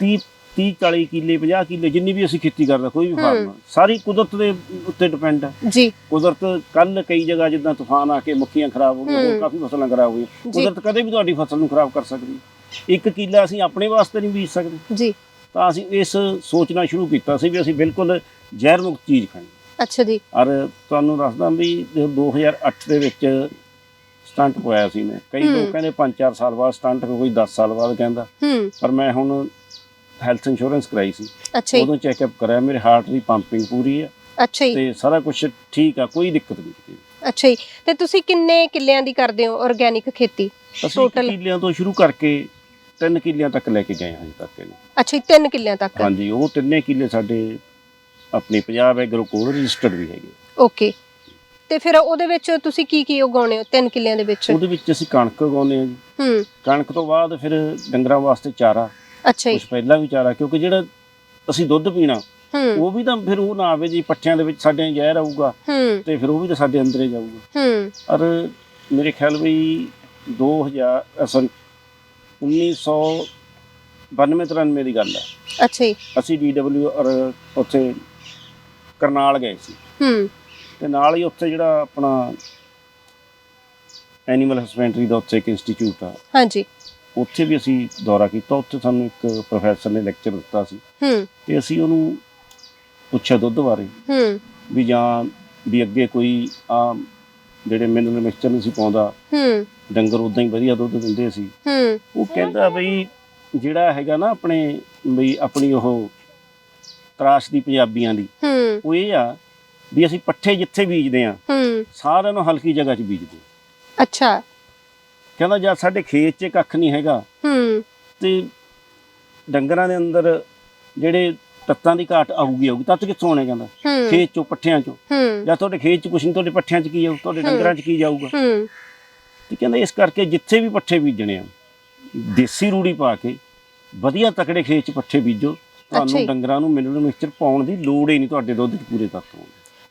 30 30 40 ਕਿੱਲੇ 50 ਕਿੱਲੇ ਜਿੰਨੀ ਵੀ ਅਸੀਂ ਖੇਤੀ ਕਰਦਾ ਕੋਈ ਵੀ। ਫਾਰਮ ਸਾਰੀ ਕੁਦਰਤ ਦੇ ਉੱਤੇ ਡਿਪੈਂਡ ਹੈ ਜੀ ਕੁਦਰਤ ਕੱਲ ਕਈ ਜਗ੍ਹਾ ਜਿੱਦਾਂ ਤੂਫਾਨ ਆ ਕੇ ਮੱਖੀਆਂ ਖਰਾਬ ਹੋ ਗਈਆਂ। ਕਾਫੀ ਫਸਲਾਂ ਖਰਾਬ ਹੋਈਆਂ। ਕੁਦਰਤ ਕਦੇ ਵੀ ਤੁਹਾਡੀ ਫਸਲ ਨੂੰ ਖਰਾਬ ਕਰ ਸਕਦੀ। ਇੱਕ ਕਿੱਲਾ ਅਸੀਂ ਆਪਣੇ ਵਾਸਤੇ ਨਹੀਂ ਬੀਜ ਸਕਦੇ ਜੀ ਤਾਂ ਅਸੀਂ ਇਸ ਸੋਚਣਾ ਸ਼ੁਰੂ ਕੀਤਾ ਸੀ ਵੀ ਅਸੀਂ ਬਿਲਕੁਲ ਜ਼ਹਿਰ ਮੁਕਤ ਚੀਜ਼ ਖਾਣੀ ਅੱਛਾ ਜੀ ਔਰ ਤੁਹਾਨੂੰ ਦੱਸਦਾ ਵੀ ਜਦੋਂ 2008 ਦੇ ਵਿੱਚ ਸਟੰਟ ਪਵਾਇਆ ਸੀ ਮੈਂ ਕਈ। ਲੋਕ ਕਹਿੰਦੇ 5-4 ਸਾਲ ਬਾਅਦ ਸਟੰਟ ਕੋਈ 10 ਸਾਲ ਬਾਅਦ ਕਹਿੰਦਾ ਪਰ ਮੈਂ ਹੁਣ ਹੈਲਥ ਇੰਸ਼ੋਰੈਂਸ ਕਰਾਈ ਸੀ। ਅੱਛਾ ਜੀ। ਉਦੋਂ ਚੈੱਕਅਪ ਕਰਾਇਆ ਮੇਰੇ ਹਾਰਟ ਦੀ ਪੰਪਿੰਗ ਪੂਰੀ ਹੈ ਅੱਛਾ ਜੀ। ਤੇ ਸਾਰਾ ਕੁਝ ਠੀਕ ਆ ਕੋਈ ਦਿੱਕਤ ਨਹੀਂ ਕਿਤੇ। ਅੱਛਾ ਜੀ। ਤੇ ਤੁਸੀਂ ਕਿੰਨੇ ਕਿੱਲਿਆਂ ਦੀ ਕਰਦੇ ਹੋ ਆਰਗੈਨਿਕ ਖੇਤੀ? ਅਸੀਂ ਇੱਕ Total? ਕਿੱਲਿਆਂ ਤੋਂ ਸ਼ੁਰੂ ਕਰਕੇ ਤਿੰਨ ਕਿੱਲਿਆਂ ਤੱਕ ਲੈ ਕੇ ਗਏ ਹਾਂ ਹਜੇ ਤੱਕ ਇਹਨੂੰ। ਅੱਛਾ ਜੀ ਤਿੰਨ ਕਿੱਲਿਆਂ ਤੱਕ। ਹਾਂਜੀ ਉਹ ਤਿੰਨੇ ਕਿੱਲੇ ਸਾਡੇ ਆਪਣੇ ਪੰਜਾਬ ਐਗਰੋ ਕੋਡ ਰਜਿਸਟਰਡ ਵੀ ਹੈਗੇ ਓਕੇ ਤੇ ਫਿਰ ਉਹਦੇ ਵਿੱਚ ਤੁਸੀਂ ਕੀ ਕੀ ਉਗਾਉਣੇ ਹੋ ਤਿੰਨ ਕਿੱਲਿਆਂ ਦੇ ਵਿੱਚ? ਉਹਦੇ ਵਿੱਚ ਅਸੀਂ ਕਣਕ ਉਗਾਉਂਦੇ ਹਾਂ ਜੀ। ਹੂੰ। ਕਣਕ ਤੋਂ ਬਾਅਦ ਫਿਰ ਡੰਗਰਾਂ ਵਾਸਤੇ ਚਾਰਾ ਅੱਛਾ ਜੀ। ਕੁਝ ਪਹਿਲਾਂ ਵੀ ਚਾਰਾ ਕਿਉਂਕਿ ਜਿਹੜਾ ਅਸੀਂ ਦੁੱਧ ਪੀਣਾ ਹੂੰ। ਉਹ ਵੀ ਤਾਂ ਫਿਰ ਉਹ ਨਾ ਆਵੇ ਜੀ ਪੱਠਿਆਂ ਦੇ ਵਿੱਚ ਸਾਡੇ ਜ਼ਹਿਰ ਆਊਗਾ ਹੂੰ। ਤੇ ਫਿਰ ਉਹ ਵੀ ਤਾਂ ਸਾਡੇ ਅੰਦਰੇ ਜਾਊਗਾ। ਹੂੰ। ਔਰ ਮੇਰੇ ਖਿਆਲ ਵੀ 2000 ਸੌਰੀ 1992 93 ਦੀ ਗੱਲ ਹੈ। ਅੱਛਾ ਜੀ। ਅਸੀਂ ਡੀਡਬਲਯੂ ਔਰ ਉੱਥੇ ਕਰਨਾਲ ਗਏ ਸੀ। ਹੂੰ। ਤੇ ਨਾਲ ਹੀ ਉੱਥੇ ਜਿਹੜਾ ਆਪਣਾ ਐਨੀਮਲ ਹਸਬੈਂਡਰੀ ਦਾ ਉੱਥੇ ਇੱਕ ਇੰਸਟੀਚਿਊਟ ਆ। ਹਾਂਜੀ। ਉੱਥੇ ਵੀ ਅਸੀਂ ਦੌਰਾ ਕੀਤਾ ਉੱਥੇ ਸਾਨੂੰ ਇੱਕ ਪ੍ਰੋਫੈਸਰ ਨੇ ਲੈਕਚਰ ਦਿੱਤਾ ਸੀ ਹੂੰ। ਤੇ ਅਸੀਂ ਉਹਨੂੰ ਪੁੱਛਿਆ ਦੁੱਧ ਬਾਰੇ ਹੂੰ। ਵੀ ਜਾਂ ਵੀ ਅੱਗੇ ਕੋਈ ਆ ਜਿਹੜੇ ਮਿਨਰਲ ਮਿਕਸਚਰ ਨਹੀਂ ਸੀ ਪਾਉਂਦਾ ਹੂੰ। ਡੰਗਰ ਉਦਾਂ ਹੀ ਵਧੀਆ ਦੁੱਧ ਦਿੰਦੇ ਸੀ। ਹੂੰ। ਉਹ ਕਹਿੰਦਾ ਬਈ ਜਿਹੜਾ ਹੈਗਾ ਨਾ ਆਪਣੇ ਬਈ ਆਪਣੀ ਉਹ ਤਰਾਸ਼ ਦੀ ਪੰਜਾਬੀਆਂ ਦੀ ਹੂੰ। ਉਹ ਇਹ ਆ ਵੀ ਅਸੀਂ ਪੱਠੇ ਜਿੱਥੇ ਬੀਜਦੇ ਆ ਹੂੰ। ਸਾਰਿਆਂ ਨੂੰ ਹਲਕੀ ਜਗ੍ਹਾ 'ਚ ਬੀਜਦੇ। ਅੱਛਾ। ਕਹਿੰਦਾ ਜਦ ਸਾਡੇ ਖੇਤ 'ਚ ਕੱਖ ਨਹੀਂ ਹੈਗਾ। ਹੂੰ। ਤੇ ਡੰਗਰਾਂ ਦੇ ਅੰਦਰ ਜਿਹੜੇ ਤੱਤਾਂ ਦੀ ਘਾਟ ਆਊਗੀ ਆਊਗੀ। ਤੱਤ ਕਿੱਥੋਂ ਆਉਣੇ ਕਹਿੰਦਾ? ਖੇਤ 'ਚੋਂ ਪੱਠਿਆਂ 'ਚੋਂ। ਹੂੰ। ਜਾਂ ਤੁਹਾਡੇ ਖੇਤ 'ਚ ਕੁਛ ਨਹੀਂ ਤੁਹਾਡੇ ਪੱਠਿਆਂ 'ਚ ਕੀ ਜਾਊ ਤੁਹਾਡੇ। ਡੰਗਰਾਂ 'ਚ ਕੀ ਜਾਊਗਾ? ਹੂੰ। ਤੇ ਕਹਿੰਦਾ ਇਸ ਕਰਕੇ ਜਿੱਥੇ ਵੀ ਪੱਠੇ ਬੀਜਣੇ ਆ ਦੇਸੀ ਰੂੜੀ ਪਾ ਕੇ ਵਧੀਆ ਤਕੜੇ ਖੇਤ 'ਚ ਪੱਠੇ ਬੀਜੋ। ਤੁਹਾਨੂੰ ਡੰਗਰਾਂ ਨੂੰ ਮਿਨਰਲ ਮਿਕਸਚਰ ਪਾਉਣ ਦੀ ਲੋੜ ਹੀ ਨਹੀਂ ਤੁਹਾਡੇ ਦੁੱਧ 'ਚ ਪੂਰੇ ਤੱਤ ਹੋਣ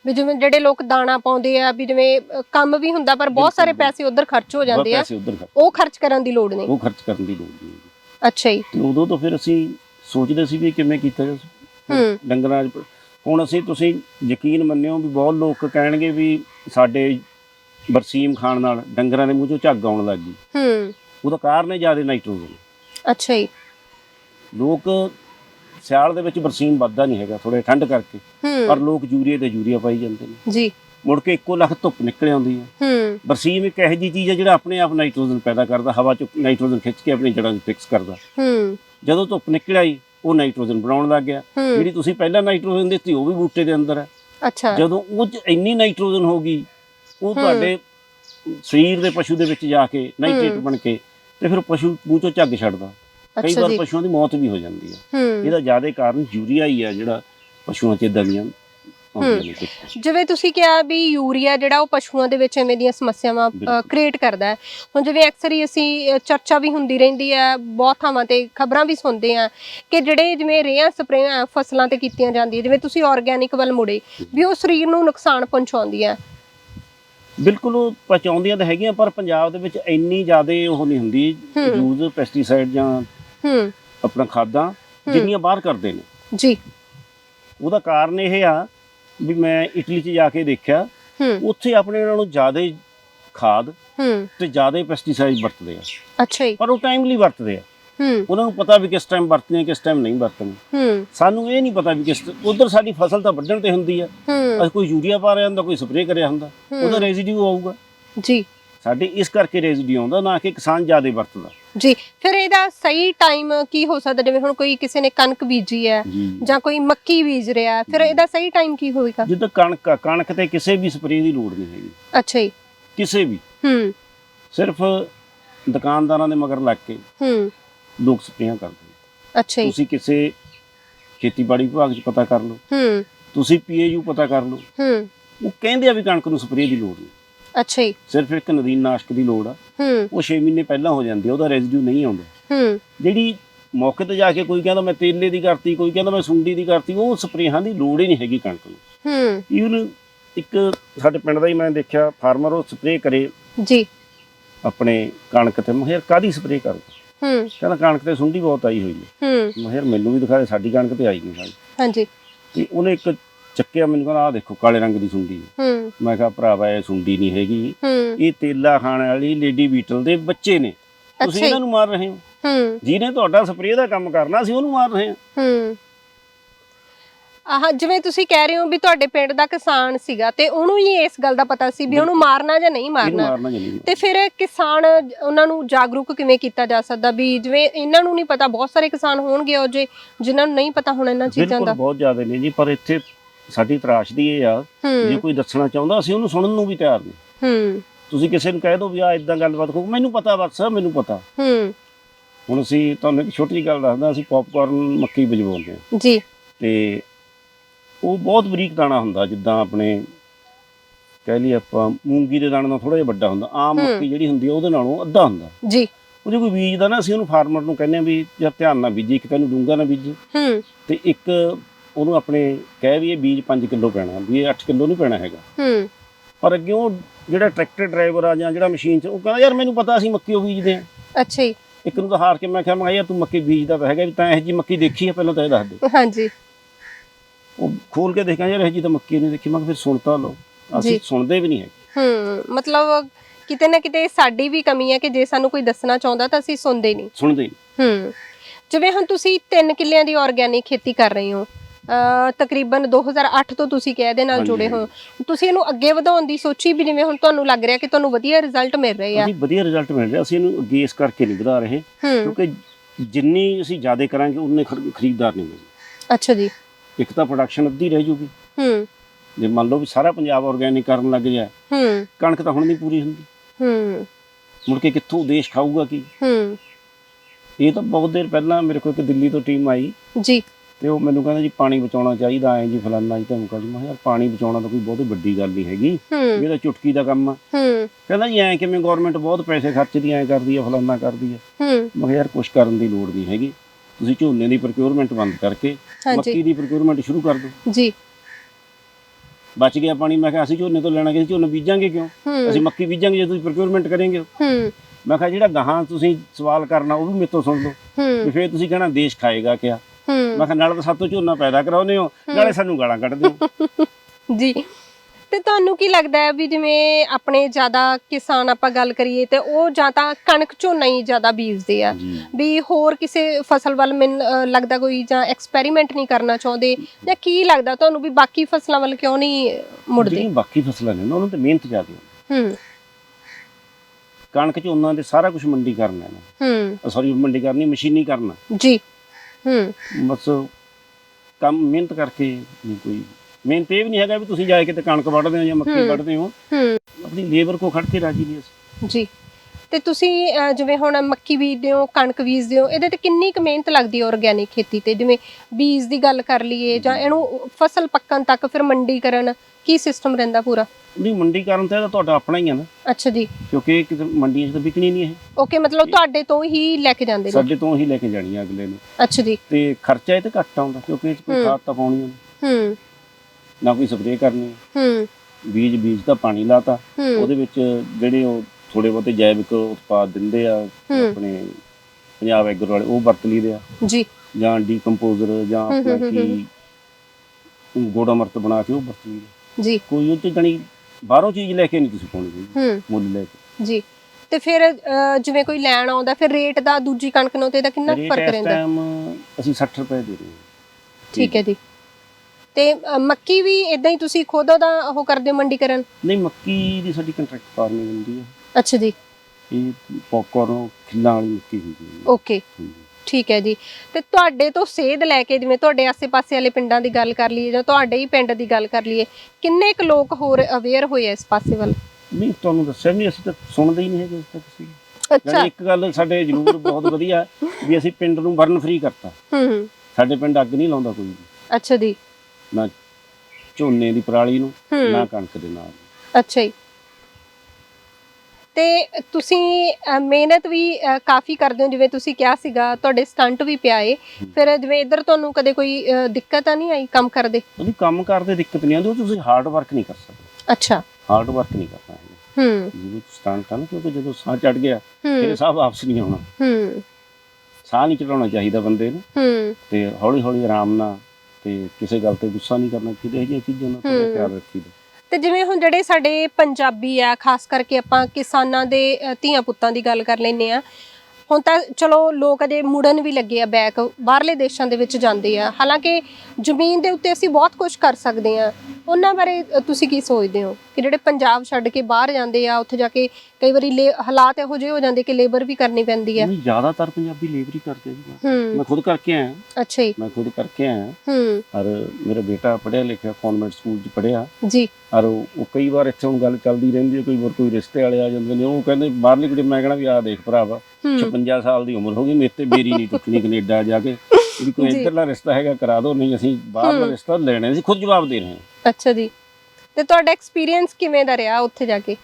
ਵੀ ਜਿਵੇਂ ਜਿਹੜੇ ਲੋਕ ਦਾਣਾ ਪਾਉਂਦੇ ਆ ਵੀ ਜਿਵੇਂ ਅ, ਕੰਮ ਵੀ ਹੁੰਦਾ ਪਰ ਬਹੁਤ ਸਾਰੇ ਪੈਸੇ ਉਧਰ ਖਰਚ ਹੋ ਬਹੁਤ ਜਾਂਦੇ ਆ। ਪੈਸੇ ਉਧਰ ਖਰਚ ਉਹ ਖਰਚ ਕਰਨ ਦੀ ਲੋੜ ਨਹੀਂ। ਉਹ ਖਰਚ ਕਰਨ ਦੀ ਲੋੜ ਨਹੀਂ ਹੈਗੀ। ਅੱਛਾ ਜੀ। ਤੇ ਉਦੋਂ ਤੋਂ ਫਿਰ ਅਸੀਂ ਸੋਚਦੇ ਸੀ ਵੀ ਕਿਵੇਂ ਕੀਤਾ ਜਾ ਹੂੰ। ਡੰਗਰਾਂ 'ਚ ਹੁਣ ਅਸੀਂ ਤੁਸੀਂ ਯਕੀਨ ਮੰਨਿਓ ਵੀ ਬਹੁਤ ਲੋਕ ਕਹਿਣਗੇ ਵੀ ਸਾਡੇ ਬਰਸੀਮ ਖਾਣ ਨਾਲ ਡੰਗਰਾਂ ਦੇ ਮੂੰਹ 'ਚੋਂ ਝੱਗ ਆਉਣ ਲੱਗ ਗਈ। ਹੂੰ। ਉਹਦਾ ਕਾਰਨ ਹੈ ਜ਼ਿਆਦਾ ਨਾਈਟ੍ਰੋਜਨ। ਅੱਛਾ ਜੀ। ਲੋਕ ਸਿਆਲ ਦੇ ਵਿੱਚ ਬਰਸੀਮ ਵੱਧਦਾ ਨਹੀਂ ਹੈਗਾ ਥੋੜੇ ਠੰਡ ਕਰਕੇ। ਪਰ ਲੋਕ ਯੂਰੀਆ ਤੇ ਯੂਰੀਆ ਪਾਈ ਜਾਂਦੇ ਨੇ। ਜੀ। ਮੁੜ ਕੇ ਇੱਕੋ ਲੱਖ ਧੁੱਪ ਨਿਕਲ ਆਉਂਦੀ ਹੈ। ਹੂੰ। ਬਰਸੀਮ ਇੱਕ ਇਹੋ ਜਿਹੀ ਚੀਜ਼ ਹੈ ਜਿਹੜਾ ਆਪਣੇ ਆਪ ਨਾਈਟ੍ਰੋਜਨ ਪੈਦਾ ਕਰਦਾ ਹਵਾ 'ਚ ਨਾਈਟ੍ਰੋਜਨ ਖਿੱਚ ਕੇ ਆਪਣੀ ਜੜ੍ਹਾਂ 'ਚ ਫਿਕਸ ਕਰਦਾ। ਹੂੰ। ਜਦੋਂ ਧੁੱਪ ਨਿਕਲ ਆਈ ਉਹ ਨਾਈਟ੍ਰੋਜਨ ਬਣਾਉਣ ਲੱਗ ਗਿਆ। ਜਿਹੜੀ ਤੁਸੀਂ ਪਹਿਲਾਂ ਨਾਈਟ੍ਰੋਜਨ ਦਿੱਤੀ ਉਹ ਵੀ ਬੂਟੇ ਦੇ ਅੰਦਰ ਹੈ। ਅੱਛਾ। ਜਦੋਂ ਉਹ 'ਚ ਇੰਨੀ ਨਾਈਟ੍ਰੋਜਨ ਹੋ ਗਈ ਉਹ ਤੁਹਾਡੇ ਸਰੀਰ ਦੇ ਪਸ਼ੂ ਦੇ ਵਿੱਚ ਜਾ ਕੇ ਨਾਈਟ੍ਰੇਟ ਬਣ ਕੇ ਤੇ ਫਿਰ ਪਸ਼ੂ ਮੂੰਹ ਚੋਂ ਝੱਗ ਛੱਡਦਾ। ਕਈ ਵਾਰ ਪਸ਼ੂਆਂ ਦੀ ਮੌਤ ਵੀ ਹੋ ਜਾਂਦੀ ਹੈ। ਇਹਦਾ ਜ਼ਿਆਦਾ ਕਾਰਨ ਯੂਰੀਆ ਹੀ ਹੈ ਜਿਹੜਾ ਪਸ਼ੂਆਂ 'ਚ ਕੁਛ। ਜਿਵੇਂ ਤੁਸੀਂ ਕਿਹਾ ਵੀ ਯੂਰੀਆ ਜਿਹੜਾ ਉਹ ਪਸ਼ੂਆਂ ਦੇ ਵਿੱਚ ਐਵੇਂ ਦੀਆਂ ਸਮੱਸਿਆਵਾਂ। ਕ੍ਰੀਏਟ ਕਰਦਾ ਹੈ। ਹੁਣ ਜਿਵੇਂ ਅਕਸਰ ਹੀ ਅਸੀਂ ਚਰਚਾ ਵੀ ਹੁੰਦੀ ਰਹਿੰਦੀ ਹੈ ਬਹੁਤ ਥਾਵਾਂ ਤੇ ਖਬਰਾਂ ਵੀ ਸੁਣਦੇ ਆ ਕਿ ਜਿਹੜੇ ਜਿਵੇਂ ਰੇਹਾਂ ਸਪਰੇਆਂ ਫਸਲਾਂ ਤੇ ਕੀਤੀਆਂ ਜਾਂਦੀਆਂ ਜਿਵੇਂ ਤੁਸੀਂ ਆਰਗੈਨਿਕ ਵੱਲ ਮੁੜੇ ਵੀ ਉਹ ਸਰੀਰ ਨੂੰ ਨੁਕਸਾਨ ਪਹੁੰਚਾਉਂਦੀਆਂ। ਬਿਲਕੁਲ ਉਹ ਪਹੁੰਚਾਉਂਦੀਆਂ ਤਾਂ ਹੈਗੀਆਂ ਪਰ ਪੰਜਾਬ ਦੇ ਵਿੱਚ ਇੰਨੀ ਜ਼ਿਆਦਾ ਉਹ ਨਹੀਂ ਹੁੰਦੀ। ਯੂਜ਼ ਪੈਸਟੀਸਾਈਡ ਜਾਂ ਹੂੰ। ਆਪਣਾ ਖਾਦਾਂ ਜਿੰਨੀਆਂ ਬਾਹਰ ਕਰਦੇ ਨੇ। ਜੀ। ਉਹਦਾ ਕਾਰਨ ਇਹ ਆ ਵੀ ਮੈਂ ਇਟਲੀ 'ਚ ਜਾ ਕੇ ਦੇਖਿਆ ਹੂੰ। ਉੱਥੇ ਆਪਣੇ ਨਾਲੋਂ ਜ਼ਿਆਦਾ ਖਾਦ ਹੂੰ। ਤੇ ਜ਼ਿਆਦਾ ਪੈਸਟੀਸਾਈਡ ਵਰਤਦੇ ਆ। ਅੱਛਾ ਜੀ। ਪਰ ਉਹ ਟਾਈਮਲੀ ਵਰਤਦੇ ਆ। ਹੂੰ। ਉਹਨਾਂ ਨੂੰ ਪਤਾ ਵੀ ਕਿਸ ਟਾਈਮ ਵਰਤਣੀ ਕਿਸ ਟਾਈਮ ਨਹੀਂ ਵਰਤਣੀ। ਹੂੰ। ਸਾਨੂੰ ਇਹ ਨਹੀਂ ਪਤਾ ਵੀ ਕਿਸ ਉਧਰ ਸਾਡੀ ਫਸਲ ਤਾਂ ਵੱਢਣ ਤੇ ਹੁੰਦੀ ਆ। ਅਸੀਂ ਕੋਈ ਯੂਰੀਆ ਪਾ ਰਿਹਾ ਹੁੰਦਾ ਕੋਈ ਸਪਰੇਅ ਕਰਿਆ ਹੁੰਦਾ ਉਹਦਾ ਰੈਜ਼ੀਡਿਊ ਆਊਗਾ। ਜੀ। ਸਾਡੇ ਇਸ ਕਰਕੇ ਰੈਜ਼ੀਡਿਊ ਆਉਂਦਾ ਨਾ ਕਿ ਕਿਸਾਨ ਜ਼ਿਆਦਾ ਵਰਤਦਾ। ਜੀ ਫਿਰ ਇਹਦਾ ਸਹੀ ਟਾਈਮ ਕੀ ਹੋ ਸਕਦਾ? ਜਿਵੇਂ ਹੁਣ ਕੋਈ ਕਿਸੇ ਨੇ ਕਣਕ ਬੀਜੀ ਹੈ ਜੀ। ਜਾਂ ਕੋਈ ਮੱਕੀ ਬੀਜ ਰਿਹਾ ਫਿਰ ਇਹਦਾ ਸਹੀ ਟਾਈਮ ਕੀ ਹੋਵੇਗਾ ਜਿੱਦਾਂ ਕਣਕ ਆ, ਕਣਕ ਤੇ ਕਿਸੇ ਵੀ ਸਪਰੇਅ ਦੀ ਲੋੜ ਨਹੀਂ ਹੈਗੀ। ਅੱਛਾ ਜੀ। ਕਿਸੇ ਵੀ। ਹੂੰ। ਸਿਰਫ ਦੁਕਾਨਦਾਰਾਂ ਦੇ ਮਗਰ ਲੱਗ ਕੇ ਹੂੰ। ਲੋਕ ਸਪਰੇਆਂ ਕਰਦੇ ਨੇ। ਅੱਛਾ ਜੀ। ਤੁਸੀਂ ਕਿਸੇ ਖੇਤੀਬਾੜੀ ਵਿਭਾਗ 'ਚ ਪਤਾ ਕਰ ਲਓ। ਹੂੰ। ਤੁਸੀਂ ਪੀਏਯੂ ਪਤਾ ਕਰ ਲਓ। ਹੂੰ। ਉਹ ਕਹਿੰਦੇ ਆ ਵੀ ਕਣਕ ਨੂੰ ਸਪਰੇਅ ਦੀ ਲੋੜ ਨਹੀਂ। ਅੱਛਾ ਜੀ। ਸਿਰਫ ਇੱਕ ਨਦੀਨ ਨਾਸ਼ਕ ਦੀ ਲੋੜ ਆ। ਹੂੰ। ਉਹ 6 ਮਹੀਨੇ ਪਹਿਲਾਂ ਹੋ ਜਾਂਦੀ ਆ ਉਹਦਾ ਰੈਜ਼ੀਡਿਊ ਨਹੀਂ ਆਉਂਦਾ। ਹੂੰ। ਜਿਹੜੀ ਮੌਕੇ ਤੇ ਜਾ ਕੇ ਕੋਈ ਕਹਿੰਦਾ ਮੈਂ ਤੇਲੇ ਦੀ ਕਰਤੀ ਕੋਈ ਕਹਿੰਦਾ ਮੈਂ ਸੁੰਡੀ ਦੀ ਕਰਤੀ ਉਹ ਸਪਰੇਹਾਂ ਦੀ ਲੋੜ ਹੀ ਨਹੀਂ ਹੈਗੀ ਕਣਕ ਨੂੰ। ਹੂੰ। ਈਵਨ ਇੱਕ ਸਾਡੇ ਪਿੰਡ ਦਾ ਹੀ ਮੈਂ ਦੇਖਿਆ ਫਾਰਮਰ ਉਹ ਸਪਰੇਅ ਕਰੇ ਜੀ। ਆਪਣੇ ਕਣਕ ਤੇ। ਮੈਂ ਕਿਹਾ ਯਾਰ ਕਾਦੀ ਸਪਰੇਅ ਕਰਦਾ ਹੂੰ। ਕਹਿੰਦਾ ਕਣਕ ਤੇ ਸੁੰਡੀ ਬਹੁਤ ਆਈ ਹੋਈ ਹੈ। ਹੂੰ। ਮੈਂ ਕਿਹਾ ਯਾਰ ਮੈਨੂੰ ਵੀ ਦਿਖਾ ਦੇ ਸਾਡੀ ਕਣਕ ਤੇ ਆਈ ਨਹੀਂ ਸਾਡੀ ਹਾਂਜੀ। ਤੇ ਉਹਨੇ ਇੱਕ ਚੱਕਿਆ ਮੈਨੂੰ ਕਹਿੰਦਾ ਆਹ ਦੇਖੋ ਕਾਲੇ ਰੰਗ ਦੀ ਸੁੰਡੀ। ਹੈ। ਹੂੰ ਮੈਂ ਕਿਹਾ ਭਰਾਵਾ ਇਹ ਸੁੰਡੀ ਨਹੀਂ ਹੈਗੀ। ਹੂੰ। ਇਹ ਤੇਲਾ ਖਾਣ ਵਾਲੀ ਲੇਡੀ ਬੀਟਲ ਦੇ ਬੱਚੇ ਨੇ। ਅੱਛਾ ਤੁਸੀਂ ਜੀ। ਇਹਨਾਂ ਨੂੰ ਮਾਰ ਰਹੇ ਹੋ। ਹੂੰ। ਜਿਹਨੇ ਤੁਹਾਡਾ ਸਪਰੇਅ ਦਾ ਕੰਮ ਕਰਨਾ ਸੀ ਉਹਨੂੰ ਮਾਰ ਰਹੇ ਹਾਂ। ਹੂੰ। ਆਹ ਜਿਵੇਂ ਤੁਸੀਂ ਕਹਿ ਰਹੇ ਹੋ ਵੀ ਤੁਹਾਡੇ ਪਿੰਡ ਦਾ ਕਿਸਾਨ ਸੀਗਾ ਤੇ ਉਹਨੂੰ ਹੀ ਇਸ ਗੱਲ ਦਾ ਪਤਾ ਸੀ ਵੀ ਉਹਨੂੰ ਮਾਰਨਾ ਜਾਂ ਨਹੀਂ ਇਹਨੂੰ ਮਾਰਨਾ ਤੇ ਫਿਰ ਕਿਸਾਨ ਉਹਨਾਂ ਨੂੰ ਜਾਗਰੂਕ ਕਿਵੇਂ ਕੀਤਾ ਜਾ ਸਕਦਾ? ਵੀ ਜਿਵੇਂ ਇਹਨਾਂ ਨੂੰ ਨਹੀਂ ਪਤਾ ਬਹੁਤ ਸਾਰੇ ਕਿਸਾਨ ਹੋਣਗੇ ਉਹ ਜੇ ਜਿਨ੍ਹਾਂ ਨੂੰ ਨਹੀਂ ਪਤਾ ਹੁਣ ਇਹਨਾਂ ਚੀਜ਼ਾਂ ਬਿਲਕੁਲ ਦਾ ਬਹੁਤ ਜ਼ਿਆਦਾ ਨੇ ਜੀ ਪਰ ਇੱਥੇ ਸਾਡੀ ਤਰਾਸ਼ ਦੀ ਇਹ ਆ ਜੇ ਕੋਈ ਦੱਸਣਾ ਚਾਹੁੰਦਾ ਅਸੀਂ ਉਹਨੂੰ ਸੁਣਨ ਨੂੰ ਵੀ ਤਿਆਰ ਨਹੀਂ ਹੂੰ। ਤੁਸੀਂ ਕਿਸੇ ਨੂੰ ਕਹਿ ਦਿਓ ਵੀ ਆ ਇਦਾਂ ਗੱਲਬਾਤ ਕਹੋ ਮੈਨੂੰ ਪਤਾ ਬਸ ਮੈਨੂੰ ਪਤਾ। ਹੂੰ। ਹੁਣ ਅਸੀਂ ਤੁਹਾਨੂੰ ਇੱਕ ਛੋਟੀ ਜਿਹੀ ਗੱਲ ਦੱਸਦਾ ਅਸੀਂ ਪੌਪਕਾਰਨ ਮੱਕੀ ਵਜਵਾਉਂਦੇ ਹਾਂ। ਜੀ। ਤੇ ਉਹ ਬਹੁਤ ਬਰੀਕ ਦਾਣਾ ਹੁੰਦਾ ਜਿੱਦਾਂ ਆਪਣੇ ਕਹਿ ਲਈ ਆਪਾਂ ਮੂੰਗੀ ਦੇ ਦਾਣੇ ਨਾਲੋਂ ਥੋੜਾ ਜਿਹਾ ਵੱਡਾ ਹੁੰਦਾ। ਆਮ। ਮੱਕੀ ਜਿਹੜੀ ਹੁੰਦੀ ਆ ਉਹਦੇ ਨਾਲੋਂ ਅੱਧਾ ਹੁੰਦਾ। ਜੀ। ਉਹ ਜੇ ਕੋਈ ਬੀਜਦਾ ਨਾ ਅਸੀਂ ਉਹਨੂੰ ਫਾਰਮਰ ਨੂੰ ਕਹਿੰਦੇ ਆ ਵੀ ਯਾਰ ਧਿਆਨ ਨਾਲ ਬੀਜੀ ਇੱਕ ਤੈਨੂੰ ਡੂੰਗਾ ਨਾ ਬੀਜੀ ਹੂੰ। ਤੇ ਇੱਕ ਉਹਨੂੰ ਆਪਣੇ ਕਹਿ ਵੀ ਇਹ ਬੀਜ 5 ਕਿਲੋ ਪੈਣਾ ਵੀ ਇਹ 8 ਕਿਲੋ ਨਹੀਂ ਪੈਣਾ ਹੈਗਾ। ਹੂੰ। ਪਰ ਅੱਗੇ ਉਹ ਜਿਹੜਾ ਟਰੈਕਟਰ ਡਰਾਈਵਰ ਆ ਜਾਂ ਜਿਹੜਾ ਮਸ਼ੀਨ 'ਚ ਉਹ ਕਹਿੰਦਾ ਯਾਰ ਮੈਨੂੰ ਪਤਾ ਅਸੀਂ ਮੱਕੀ ਉਹ ਬੀਜਦੇ ਆ ਅੱਛਾ ਜੀ। ਇੱਕ ਨੂੰ ਤਾਂ ਹਾਰ ਕੇ ਮੈਂ ਕਿਹਾ ਮੈਂ ਯਾਰ ਤੂੰ ਮੱਕੀ ਬੀਜਦਾ ਤਾਂ ਹੈਗਾ ਵੀ ਤਾਂ ਇਹੋ ਜੀ ਮੱਕੀ ਦੇਖੀ ਆ ਪਹਿਲਾਂ ਤਾਂ ਇਹ ਦੱਸ ਦੇ। ਹਾਂਜੀ। ਉਹ ਖੋਲ ਕੇ ਦੇਖਾਂ ਯਾਰ ਇਹੋ ਜੀ ਤਾਂ ਮੱਕੀ ਨਹੀਂ ਦੇਖੀ। ਮੈਂ ਫਿਰ ਸੁਣ ਤਾਂ ਲਓ। ਅਸੀਂ। ਸੁਣਦੇ ਵੀ ਨਹੀਂ ਹੈਗੇ। ਹੂੰ ਮਤਲਬ ਕਿਤੇ ਨਾ ਕਿਤੇ ਸਾਡੀ ਵੀ ਕਮੀ ਹੈ ਕਿ ਜੇ ਸਾਨੂੰ ਕੋਈ ਦੱਸਣਾ ਚਾਹੁੰਦਾ ਤਾਂ ਅਸੀਂ ਸੁਣਦੇ ਨਹੀਂ। ਸੁਣਦੇ ਨਹੀਂ। ਹੂੰ। ਜਿਵੇਂ ਹੁਣ ਤੁਸੀਂ 3 ਕਿੱਲਿਆਂ ਦੀ ਆਰਗੈਨਿਕ ਖੇਤੀ ਕਰ ਰਹੇ ਹੋ ਤਕਰੀਬਨ 2008 ਤੋਂ ਤੁਸੀਂ ਕਹਿ ਦੇ ਨਾਲ ਜੁੜੇ ਹੋ। ਤੁਸੀਂ ਇਹਨੂੰ ਅੱਗੇ ਵਧਾਉਣ ਦੀ ਸੋਚੀ ਵੀ ਜਿਵੇਂ ਹੁਣ ਤੁਹਾਨੂੰ ਲੱਗ ਰਿਹਾ ਕਿ ਤੁਹਾਨੂੰ ਵਧੀਆ ਰਿਜ਼ਲਟ ਮਿਲ ਰਹੇ ਆ। ਅਸੀਂ ਵਧੀਆ ਰਿਜ਼ਲਟ ਮਿਲ ਰਿਹਾ। ਅਸੀਂ ਇਹਨੂੰ ਅੱਗੇ ਇਸ ਕਰਕੇ ਨਹੀਂ ਵਧਾ ਰਹੇ। ਕਿਉਂਕਿ ਜਿੰਨੀ ਅਸੀਂ ਜ਼ਿਆਦਾ ਕਰਾਂਗੇ ਉਨੇ ਖਰ- ਖਰੀਦਦਾਰ ਨਹੀਂ ਮਿਲਣਗੇ। ਅੱਛਾ ਜੀ। ਇੱਕ ਤਾਂ ਪ੍ਰੋਡਕਸ਼ਨ ਅੱਧੀ ਰਹਿ ਜੂਗੀ। ਹੂੰ। ਜੇ ਮੰਨ ਲਓ ਵੀ ਸਾਰਾ ਪੰਜਾਬ ਆਰਗੈਨਿਕ ਕਰਨ ਲੱਗ ਜਾਏ ਹੂੰ। ਕਣਕ ਤਾਂ ਹੁਣ ਨਹੀਂ ਪੂਰੀ ਹੁੰਦੀ। ਹੂੰ। ਮੁੜ ਕੇ ਕਿੱਥੋਂ ਦੇਸ਼ ਖਾਊਗਾ ਕੀ? ਹੂੰ। ਇਹ ਤਾਂ ਬਹੁਤ ਦੇਰ ਪਹਿਲਾਂ ਮੇਰੇ ਕੋਲ ਇੱਕ ਦਿੱਲੀ ਤੋਂ ਟੀਮ ਆਈ। ਜੀ। ਤੇ ਉਹ ਮੈਨੂੰ ਕਹਿੰਦਾ ਜੀ ਪਾਣੀ ਬਚਾਉਣਾ ਚਾਹੀਦਾ ਐਂ ਜੀ ਫਲਾਨਾ ਜੀ ਧਮਕਾ ਜੀ। ਮੈਂ ਕਿਹਾ ਯਾਰ ਪਾਣੀ ਬਚਾਉਣਾ ਤਾਂ ਕੋਈ ਬਹੁਤੀ ਵੱਡੀ ਗੱਲ ਨਹੀਂ ਹੈਗੀ। ਇਹ ਤਾਂ ਚੁਟਕੀ ਦਾ ਕੰਮ ਆ। ਕਹਿੰਦਾ ਜੀ ਐਂ ਕਿਵੇਂ ਗਵਰਨਮੈਂਟ ਬਹੁਤ ਪੈਸੇ ਖਰਚਦੀ ਐਂ ਕਰਦੀ ਆ ਫਲਾਨਾ ਕਰਦੀ ਹੂੰ। ਮੈਂ ਕਿਹਾ ਯਾਰ ਕੁਛ ਕਰਨ ਦੀ ਲੋੜ ਨਹੀਂ ਹੈਗੀ। ਤੁਸੀਂ ਝੋਨੇ ਦੀ ਪ੍ਰੋਕਿਉਰਮੈਂਟ ਬੰਦ ਕਰਕੇ ਮੱਕੀ ਦੀ ਪ੍ਰੋਕਿਉਰਮੈਂਟ ਸ਼ੁਰੂ ਕਰ ਦਿਓ। ਜੀ। ਬਚ ਗਿਆ ਪਾਣੀ ਮੈਂ ਕਿਹਾ ਅਸੀਂ ਝੋਨੇ ਤੋਂ ਲੈਣਾ ਕਿ ਝੋਨਾ ਬੀਜਾਂਗੇ ਕਿਉਂ? ਅਸੀਂ ਮੱਕੀ ਬੀਜਾਂਗੇ ਜੇ ਤੁਸੀਂ ਪ੍ਰੋਕਿਉਰਮੈਂਟ ਕਰੇਂਗੇ। ਹੂੰ। ਮੈਂ ਕਿਹਾ ਜਿਹੜਾ ਗਾਹਾਂ ਤੁਸੀਂ ਸਵਾਲ ਕਰਨਾ ਉਹ ਵੀ ਮੇਰੇ ਤੋਂ ਸੁਣ ਲਓ। ਫੇਰ ਤੁਸੀਂ ਕਹਿਣਾ ਦੇਸ਼ ਖਾਏਗਾ ਕਿਆ? ਮੈਂ ਕਿਹਾ ਨਾਲ ਤਾਂ ਸਾਤੋਂ ਝੋਨਾ ਪੈਦਾ ਕਰਾਉਨੇ ਹੋ ਨਾਲੇ ਸਾਨੂੰ ਗਾਲਾਂ ਕੱਢਦੇ ਹੋ। (laughs) ਜੀ। ਤੇ ਤੁਹਾਨੂੰ ਕੀ ਲੱਗਦਾ ਹੈ ਵੀ ਜਿਵੇਂ ਆਪਣੇ ਜ਼ਿਆਦਾ ਕਿਸਾਨ ਆਪਾਂ ਗੱਲ ਕਰੀਏ ਤੇ ਉਹ ਜਾਂ ਤਾਂ ਕਣਕ ਝੋਨਾ ਹੀ ਜ਼ਿਆਦਾ ਬੀਜਦੇ ਆ? ਵੀ ਹੋਰ ਕਿਸੇ ਫਸਲ ਵੱਲ ਮੈਨੂੰ ਲੱਗਦਾ ਕੋਈ ਜਾਂ ਐਕਸਪੈਰੀਮੈਂਟ ਨਹੀਂ ਕਰਨਾ ਚਾਹੁੰਦੇ? ਜਾਂ ਕੀ ਲੱਗਦਾ ਤੁਹਾਨੂੰ ਵੀ ਬਾਕੀ ਫਸਲਾਂ ਵੱਲ ਕਿਉਂ ਨਹੀਂ ਮੁੜਦੇ? ਜਿਹੜੀਆਂ ਬਾਕੀ ਫਸਲਾਂ ਨੇ ਨਾ, ਉਹਨਾਂ ਤੇ ਮਿਹਨਤ ਜ਼ਿਆਦਾ ਹੈ। ਹੂੰ। ਕਣਕ ਚ ਉਹਨਾਂ ਦੇ ਸਾਰਾ ਕੁਝ ਮੰਡੀ ਕਰਨਾ ਹੈ ਹੂੰ। ਸੌਰੀ ਮੰਡੀ ਕਰਨੀ ਮਸ਼ੀਨੀ ਕਰਨਾ। ਜੀ। ਹੂੰ। ਬਸ ਕੰਮ ਮਿਹਨਤ ਕਰਕੇ ਨਹੀਂ ਕੋਈ। ਮਿਹਨਤ ਇਹ ਵੀ ਨਹੀਂ ਹੈਗਾ ਵੀ ਤੁਸੀਂ ਜਾ ਕੇ ਤੇ ਕਣਕ ਵੱਢਦੇ ਹੋ ਜਾਂ ਮੱਕੀ ਵੱਢਦੇ ਹੋ। ਹੂੰ। ਆਪਣੀ ਲੇਬਰ ਕੋ ਖੜ ਕੇ ਰਾਜੀ ਨਹੀਂ ਅਸੀਂ। ਜੀ। ਤੇ ਤੁਸੀਂ ਜਿਵੇਂ ਹੁਣ ਮੱਕੀ ਬੀਜਦੇ ਹੋ ਕਣਕ ਬੀਜਦੇ ਹੋ ਇਹਦੇ ਤੇ ਕਿੰਨੀ ਕੁ ਮਿਹਨਤ ਲੱਗਦੀ ਹੈ ਆਰਗੈਨਿਕ ਖੇਤੀ ਤੇ? ਜਿਵੇਂ ਬੀਜ ਦੀ ਗੱਲ ਕਰ ਲਈਏ ਜਾਂ ਇਹਨੂੰ ਫਸਲ ਪੱਕਣ ਤੱਕ ਫਿਰ ਮੰਡੀ ਕਰਨ ਕੀ ਸਿਸਟਮ ਰਹਿੰਦਾ ਪੂਰਾ? ਨਹੀਂ ਮੰਡੀ ਕਰਨ ਤੇ ਤੁਹਾਡਾ ਆਪਣਾ ਹੀ ਆ ਨਾ। ਅੱਛਾ ਜੀ। ਕਿਉਂਕਿ ਇਹ ਕਿਤੇ ਮੰਡੀਆਂ 'ਚ ਤਾਂ ਵਿਕਣੀ ਨਹੀਂ ਇਹ। ਓਕੇ ਮਤਲਬ ਤੁਹਾਡੇ ਤੋਂ ਹੀ ਲੈ ਕੇ ਜਾਂਦੇ ਨੇ। ਸਾਡੇ ਤੋਂ ਹੀ ਲੈ ਕੇ ਜਾਣੀ ਆ ਅਗਲੇ ਨੇ। ਅੱਛਾ ਜੀ। ਤੇ ਖਰਚਾ ਇਹ ਤੇ ਘੱਟ ਆਉਂਦਾ ਕਿਉਂਕਿ ਇਹ 'ਚ ਕੋਈ ਖਾਦ ਤਾਂ ਪਾਉਣੀ ਨਹੀਂ ਹੂੰ। ਨਾ ਕੋਈ ਸਪਰੇਅ ਕਰਨੀ ਹੂੰ। ਬੀਜ ਬੀਜ ਤਾਂ ਪਾਣੀ ਲਾਤਾ। ਹੂੰ। ਉਹਦੇ ਵਿੱਚ ਜਿਹੜੇ ਉਹ ਥੋੜੇ ਬਹੁਤੇ ਜੈਵਿਕ ਉਤਪਾਦ ਦਿੰਦੇ ਆ ਆਪਣੇ ਪੰਜਾਬ ਐਗਰ ਵਾਲੇ ਉਹ ਵਰਤ ਲਈਦੇ ਆ। ਜੀ। ਜਾਂ ਡੀਕੰਪੋਜ਼ਰ ਜਾਂ ਆਪਣਾ ਕੀ ਗੋੜਾ ਮਰਤ ਬਣਾ ਕੇ ਉਹ ਵਰਤ ਲਈਦੇ ਜੀ। ਕੋਈ ਉਹ ਤੇ ਜਣੀ ਬਾਹਰੋਂ ਚੀਜ਼ ਲੈ ਕੇ ਨਹੀਂ ਤੁਸੀਂ ਪਾਉਣੀ ਹੂੰ। ਮੁੱਲ ਲੈ ਕੇ। ਜੀ। ਤੇ ਫਿਰ ਅਹ, ਜਿਵੇਂ ਕੋਈ ਲੈਣ ਆਉਂਦਾ ਫਿਰ ਰੇਟ ਦਾ ਦੂਜੀ ਕਣਕ ਨੂੰ ਤੇ ਇਹਦਾ ਕਿੰਨਾ ਕੁ ਰੇਟ ਫ਼ਰਕ ਇਸ ਰਹਿੰਦਾ? ਟਾਈਮ ਅਸੀਂ 60 ਰੁਪਏ ਦੇ ਰਹੇ ਹਾਂ। ਠੀਕ ਹੈ ਜੀ। ਤੇ ਅਹ, ਮੱਕੀ ਵੀ ਇਦਾਂ ਹੀ ਤੁਸੀਂ ਖੁਦ ਉਹਦਾ ਉਹ ਕਰਦੇ ਹੋ ਮੰਡੀਕਰਨ? ਨਹੀਂ ਮੱਕੀ ਦੀ ਸਾਡੀ ਕੰਟਰੈਕਟ ਫਾਰਮਿੰਗ ਹੁੰਦੀ ਹੈ। ਅੱਛਾ ਜੀ। ਇਹ ਪੌਪਕਾਰਨ ਖਿੱਲਾਂ ਵਾਲੀ ਮੱਕੀ ਹੁੰਦੀ ਹੈ। ਓਕੇ ਠੀਕ ਹੈ ਜੀ। ਤੇ ਤੁਹਾਡੇ ਤੋਂ ਸੇਧ ਲੈ ਕੇ ਜਿਵੇਂ ਤੁਹਾਡੇ ਆਸੇ-ਪਾਸੇ ਵਾਲੇ ਪਿੰਡਾਂ ਦੀ ਗੱਲ ਕਰ ਲਈਏ ਜਾਂ ਤੁਹਾਡੇ ਹੀ ਪਿੰਡ ਦੀ ਗੱਲ ਕਰ ਲਈਏ ਕਿੰਨੇ ਕੁ ਲੋਕ ਹੋਰ ਅਵੇਅਰ ਹੋਏ ਆ ਇਸ ਪਾਸੇ ਵੱਲ? ਨਹੀਂ ਤੁਹਾਨੂੰ ਦੱਸਿਆ ਵੀ ਨਹੀਂ, ਅਸੀਂ ਤਾਂ ਸੁਣਦੇ ਹੀ ਨਹੀਂ ਹੈਗੇ ਇਸ ਤੱਕ ਅਸੀਂ ਅੱਛਾ। ਇੱਕ ਗੱਲ ਸਾਡੇ ਜ਼ਰੂਰ ਬਹੁਤ ਵਧੀਆ ਵੀ ਅਸੀਂ ਪਿੰਡ ਨੂੰ ਬਰਨ ਫ੍ਰੀ ਕਰਤਾ। ਹੂੰ ਹੂੰ। ਸਾਡੇ ਪਿੰਡ ਅੱਗ ਨਹੀਂ ਲਾਉਂਦਾ ਕੋਈ ਵੀ। ਅੱਛਾ ਜੀ। ਨਾ ਝੋਨੇ ਦੀ ਪਰਾਲੀ ਨੂੰ। ਨਾ ਕਣਕ ਦੇ ਨਾਲ। ਅੱਛਾ ਜੀ। ਤੇ ਤੁਸੀਂ ਅਹ, ਮਿਹਨਤ ਵੀ ਕਾਫੀ ਕਰਦੇ ਹੋ ਜਿਵੇਂ ਤੁਸੀਂ ਕਿਹਾ ਸੀਗਾ ਤੁਹਾਡੇ ਸਟੰਟ ਵੀ ਪਿਆ ਏ। ਫਿਰ ਜਿਵੇਂ ਇੱਧਰ ਤੁਹਾਨੂੰ ਕਦੇ ਕੋਈ ਦਿੱਕਤ ਤਾਂ ਨਹੀਂ ਆਈ ਕੰਮ ਕਰਦੇ? ਉਹਦੀ ਕੰਮ ਕਰਦੇ ਦਿੱਕਤ ਨਹੀਂ ਆਉਂਦੀ ਉਹ ਤੁਸੀਂ ਹਾਰਡ ਵਰਕ ਨਹੀਂ ਕਰ ਸਕਦੇ। ਅੱਛਾ। ਹਾਰਡ ਵਰਕ ਨਹੀਂ ਕਰਨਾ ਹੈ ਹੂੰ। ਜਿਵੇਂ ਸਟੰਟ ਆ ਨਾ ਕਿਉਂਕਿ ਜਦੋਂ ਸਾਹ ਚੜ ਗਿਆ ਫਿਰ ਹੂੰ ਸਾਹ ਵਾਪਸ ਨਹੀਂ ਆਉਣਾ। ਹੂੰ। ਸਾਹ ਨਹੀਂ ਚੜਾਉਣਾ ਚਾਹੀਦਾ ਬੰਦੇ ਨੂੰ। ਹੂੰ। ਤੇ ਹੌਲੀ ਹੌਲੀ ਆਰਾਮ ਨਾਲ ਤੇ ਕਿਸੇ ਗੱਲ ਤੇ ਗੁੱਸਾ ਨਹੀਂ ਕਰਨਾ ਚਾਹੀਦਾ ਇਹ ਜਿਹੀਆਂ ਚੀਜ਼ਾਂ ਦਾ ਥੋੜਾ ਹੂੰ। ਖਿਆਲ ਰੱਖੀਦਾ। ਤੇ ਜਿਵੇਂ ਹੁਣ ਜਿਹੜੇ ਸਾਡੇ ਪੰਜਾਬੀ ਆ ਖਾਸ ਕਰਕੇ ਆਪਾਂ ਕਿਸਾਨਾਂ ਦੇ ਅ, ਧੀਆਂ ਪੁੱਤਾਂ ਦੀ ਗੱਲ ਕਰ ਲੈਨੇ ਆ ਹੁਣ ਤਾਂ ਚਲੋ ਲੋਕ ਅਜੇ ਮੁੜਨ ਵੀ ਲੱਗੇ ਆ ਬੈਕ ਬਾਹਰਲੇ ਦੇਸ਼ਾਂ ਦੇ ਵਿੱਚ ਜਾਂਦੇ ਆ। ਹਾਲਾਂਕਿ ਜ਼ਮੀਨ ਦੇ ਉੱਤੇ ਅਸੀਂ ਬਹੁਤ ਕੁਝ ਕਰ ਸਕਦੇ ਆ। ਉਹਨਾਂ ਬਾਰੇ ਅ, ਤੁਸੀਂ ਕੀ ਸੋਚਦੇ ਹੋ? ਕਿ ਜਿਹੜੇ ਪੰਜਾਬ ਛੱਡ ਕੇ ਬਾਹਰ ਜਾਂਦੇ ਆ ਉੱਥੇ ਜਾ ਕੇ ਕਈ ਵਾਰੀ ਲੇ- ਹਾਲਾਤ ਇਹੋ ਜਿਹੇ ਹੋ ਜਾਂਦੇ ਕਿ ਲੇਬਰ ਵੀ ਕਰਨੀ ਪੈਂਦੀ ਆ। ਨਹੀਂ ਜ਼ਿਆਦਾਤਰ ਪੰਜਾਬੀ ਲੇਬਰ ਹੀ ਕਰਦੇ ਆ ਜੀ ਹੂੰ। ਮੈਂ ਖੁਦ ਕਰਕੇ ਆਇਆ। ਅੱਛਾ ਜੀ। ਮੈਂ ਖੁਦ ਕਰਕੇ ਆਇਆ। ਹੂੰ। ਔਰ ਮੇਰਾ ਬੇਟਾ ਪੜ੍ਹਿਆ ਲਿਖਿਆ ਕਨਵੈਂਟ ਸਕੂਲ 'ਚ ਪੜ੍ਹਿਆ। ਜੀ। ਔਰ ਉਹ ਕਈ ਵਾਰ ਇੱਥੇ ਹੁਣ ਗੱਲ ਚੱਲਦੀ ਰਹਿੰਦੀ ਹੈ ਕੋਈ ਵਾਰ ਕੋਈ ਰਿਸ਼ਤੇ ਵਾਲੇ ਆ ਜਾਂਦੇ ਨੇ ਉਹ ਕਹਿੰਦੇ ਬਾਹਰਲੀ ਕੁੜੀ ਮੈਂ ਕਹਿਣਾ ਵੀ ਆ ਦੇਖ ਭਰਾਵਾ ਹੂੰ। 56 ਸਾਲ ਦੀ ਉਮਰ ਹੋ ਗਈ ਮੇਰੇ ਤੇ ਬੇਰੀ ਨਹੀਂ ਟੁੱਟਣੀ ਕੈਨੇਡਾ ਜਾ ਕੇ ਵੀ ਕੋਈ। ਇੱਧਰਲਾ ਰਿਸ਼ਤਾ ਹੈਗਾ ਕਰਾ ਦਿਓ ਨਹੀਂ ਅਸੀਂ ਬਾਹਰਲਾ ਰਿਸ਼ਤਾ ਲੈਣਾ ਅਸੀਂ ਖੁਦ ਜਵਾਬ ਦੇ ਰਹੇ ਹਾਂ। ਅੱਛਾ ਜੀ। ਤੇ ਤੁਹਾਡਾ ਐਕਸਪੀਰੀਅੰਸ ਕਿਵੇਂ ਦਾ ਰਿਹਾ ਉੱਥੇ ਜਾ ਕੇ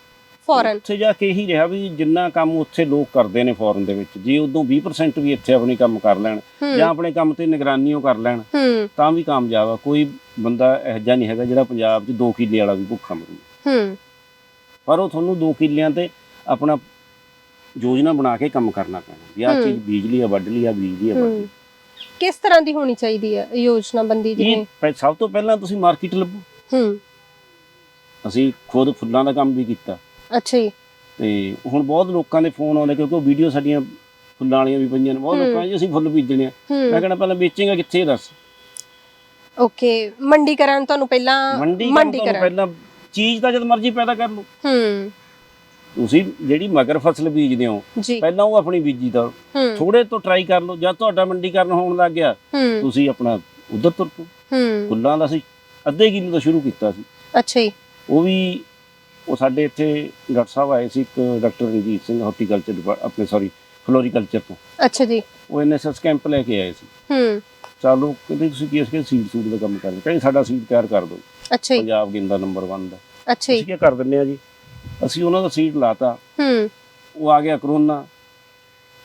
ਫੋਰਨ ਉੱਥੇ ਜਾ ਕੇ ਇਹੀ ਰਿਹਾ ਵੀ ਜਿੰਨਾ ਕੰਮ ਉੱਥੇ ਲੋਕ ਕਰਦੇ ਨੇ ਫੋਰਨ ਦੇ ਵਿੱਚ ਜੇ ਉਦੋਂ 20% ਵੀ ਇੱਥੇ ਆਪਣੀ ਕੰਮ ਕਰ ਲੈਣ ਜਾਂ ਆਪਣੇ ਕੰਮ ਤੇ ਨਿਗਰਾਨੀਓ ਕਰ ਲੈਣ ਹੂੰ। ਤਾਂ ਵੀ ਕਾਮਯਾਬ ਆ ਕੋਈ ਬੰਦਾ ਇਹੋ ਜਿਹਾ ਨਹੀਂ ਹੈਗਾ ਜਿਹੜਾ ਪੰਜਾਬ 'ਚ 2 ਕਿੱਲੇ ਵਾਲਾ ਵੀ ਭੁੱਖਾ ਮਰੂ। ਹੂੰ। ਪਰ ਉਹ ਤੁਹਾਨੂੰ 2 ਕਿੱਲਿਆਂ ਤੇ ਆਪਣਾ ਯੋਜਨਾ ਬਣਾ ਕੇ ਕੰਮ ਕਰਨਾ ਪੈਣਾ ਵੀ ਆਹ ਚੀਜ਼ ਬੀਜ ਲਈ ਆ ਵੱਢ ਲਈ ਆ ਬੀਜ ਲਈ ਆ ਵੱਢ ਲਈ। ਕਿਸ ਤਰ੍ਹਾਂ ਦੀ ਹੋਣੀ ਚਾਹੀਦੀ ਹੈ ਯੋਜਨਾ ਬੰਦੀ ਜਿਵੇਂ? ਇਹ ਸਭ ਤੋਂ ਪਹਿਲਾਂ ਤੁਸੀਂ ਮਾਰਕੀਟ ਲੱਭੋ। ਹੂੰ। ਅਸੀਂ ਖੁਦ ਫੁੱਲਾਂ ਦਾ ਕੰਮ ਵੀ ਕੀਤਾ। ਅੱਛਾ ਜੀ। ਤੇ ਹੁਣ ਬਹੁਤ ਲੋਕਾਂ ਦੇ ਫੋਨ ਆਉਂਦੇ ਕਿਉਂਕਿ ਉਹ ਵੀਡੀਓ ਸਾਡੀਆਂ ਫੁੱਲਾਂ ਵਾਲੀਆਂ ਵੀ ਪਈਆਂ ਨੇ। ਬਹੁਤ ਲੋਕਾਂ ਜੀ ਅਸੀਂ ਫੁੱਲ ਬੀਜਣੇ ਆ। ਮੈਂ ਕਹਿੰਦਾ ਪਹਿਲਾਂ ਵੇਚੇਗਾ ਕਿੱਥੇ ਦੱਸ? ਓਕੇ ਮੰਡੀਕਰਨ ਤੁਹਾਨੂੰ ਪਹਿਲਾਂ ਮੰਡੀ ਕਰਨ ਤੋਂ ਪਹਿਲਾਂ ਚੀਜ਼ ਤਾਂ ਜਦ ਮਰਜ਼ੀ ਪੈਦਾ ਕਰ ਲਓ। ਹੂੰ। ਤੁਸੀਂ ਜਿਹੜੀ ਮਗਰ ਫਸਲ ਬੀਜਦੇ ਹੋ ਜੀ। ਪਹਿਲਾਂ ਉਹ ਆਪਣੀ ਬੀਜੀ ਦਾ ਹੂੰ। ਥੋੜੇ ਤੋਂ ਟਰਾਈ ਕਰ ਲਓ ਜਦ ਤੁਹਾਡਾ ਮੰਡੀਕਰਨ ਹੋਣ ਲੱਗ ਗਿਆ ਹੂੰ। ਤੁਸੀਂ ਆਪਣਾ ਉਧਰ ਤੁਰ ਪਓ। ਹੂੰ। ਫੁੱਲਾਂ ਦਾ ਅਸੀਂ ਅੱਧੇ ਕਿਲੋ ਤੋਂ ਸ਼ੁਰੂ ਕੀਤਾ ਸੀ। ਅੱਛਾ ਜੀ। ਉਹ ਵੀ ਉਹ ਸਾਡੇ ਇੱਥੇ ਡਾਕਟਰ ਸਾਹਿਬ ਆਏ ਸੀ ਇੱਕ ਡਾਕਟਰ ਰਣਜੀਤ ਸਿੰਘ ਹਾਰਟੀਕਲਚਰ ਆਪਣੇ ਸੌਰੀ ਫਲੋਰੀਕਲਚਰ ਤੋਂ। ਅੱਛਾ ਜੀ। ਉਹ ਐਨਐਸਐਸ ਕੈਂਪ ਲੈ ਕੇ ਆਏ ਸੀ। ਹੂੰ। ਚਲੋ ਕਹਿੰਦੇ ਤੁਸੀਂ ਕੀ ਅਸੀਂ ਸੀਡ ਸੂਡ ਦਾ ਕੰਮ ਕਰਦੇ। ਕਹਿੰਦੇ ਸਾਡਾ ਸੀਡ ਤਿਆਰ ਕਰ ਦਿਓ। ਅੱਛਾ ਜੀ। ਪੰਜਾਬ ਗਿੰਦਾ ਨੰਬਰ 1 ਦਾ। ਅੱਛਾ ਜੀ। ਅਸੀਂ ਕੀ ਕਰ ਦਿੰਨੇ ਆ ਜੀ। ਅਸੀਂ ਉਹਨਾਂ ਦਾ ਸੀਡ ਲਾਤਾ। ਹੂੰ। ਉਹ ਆ ਗਿਆ ਕਰੋਨਾ।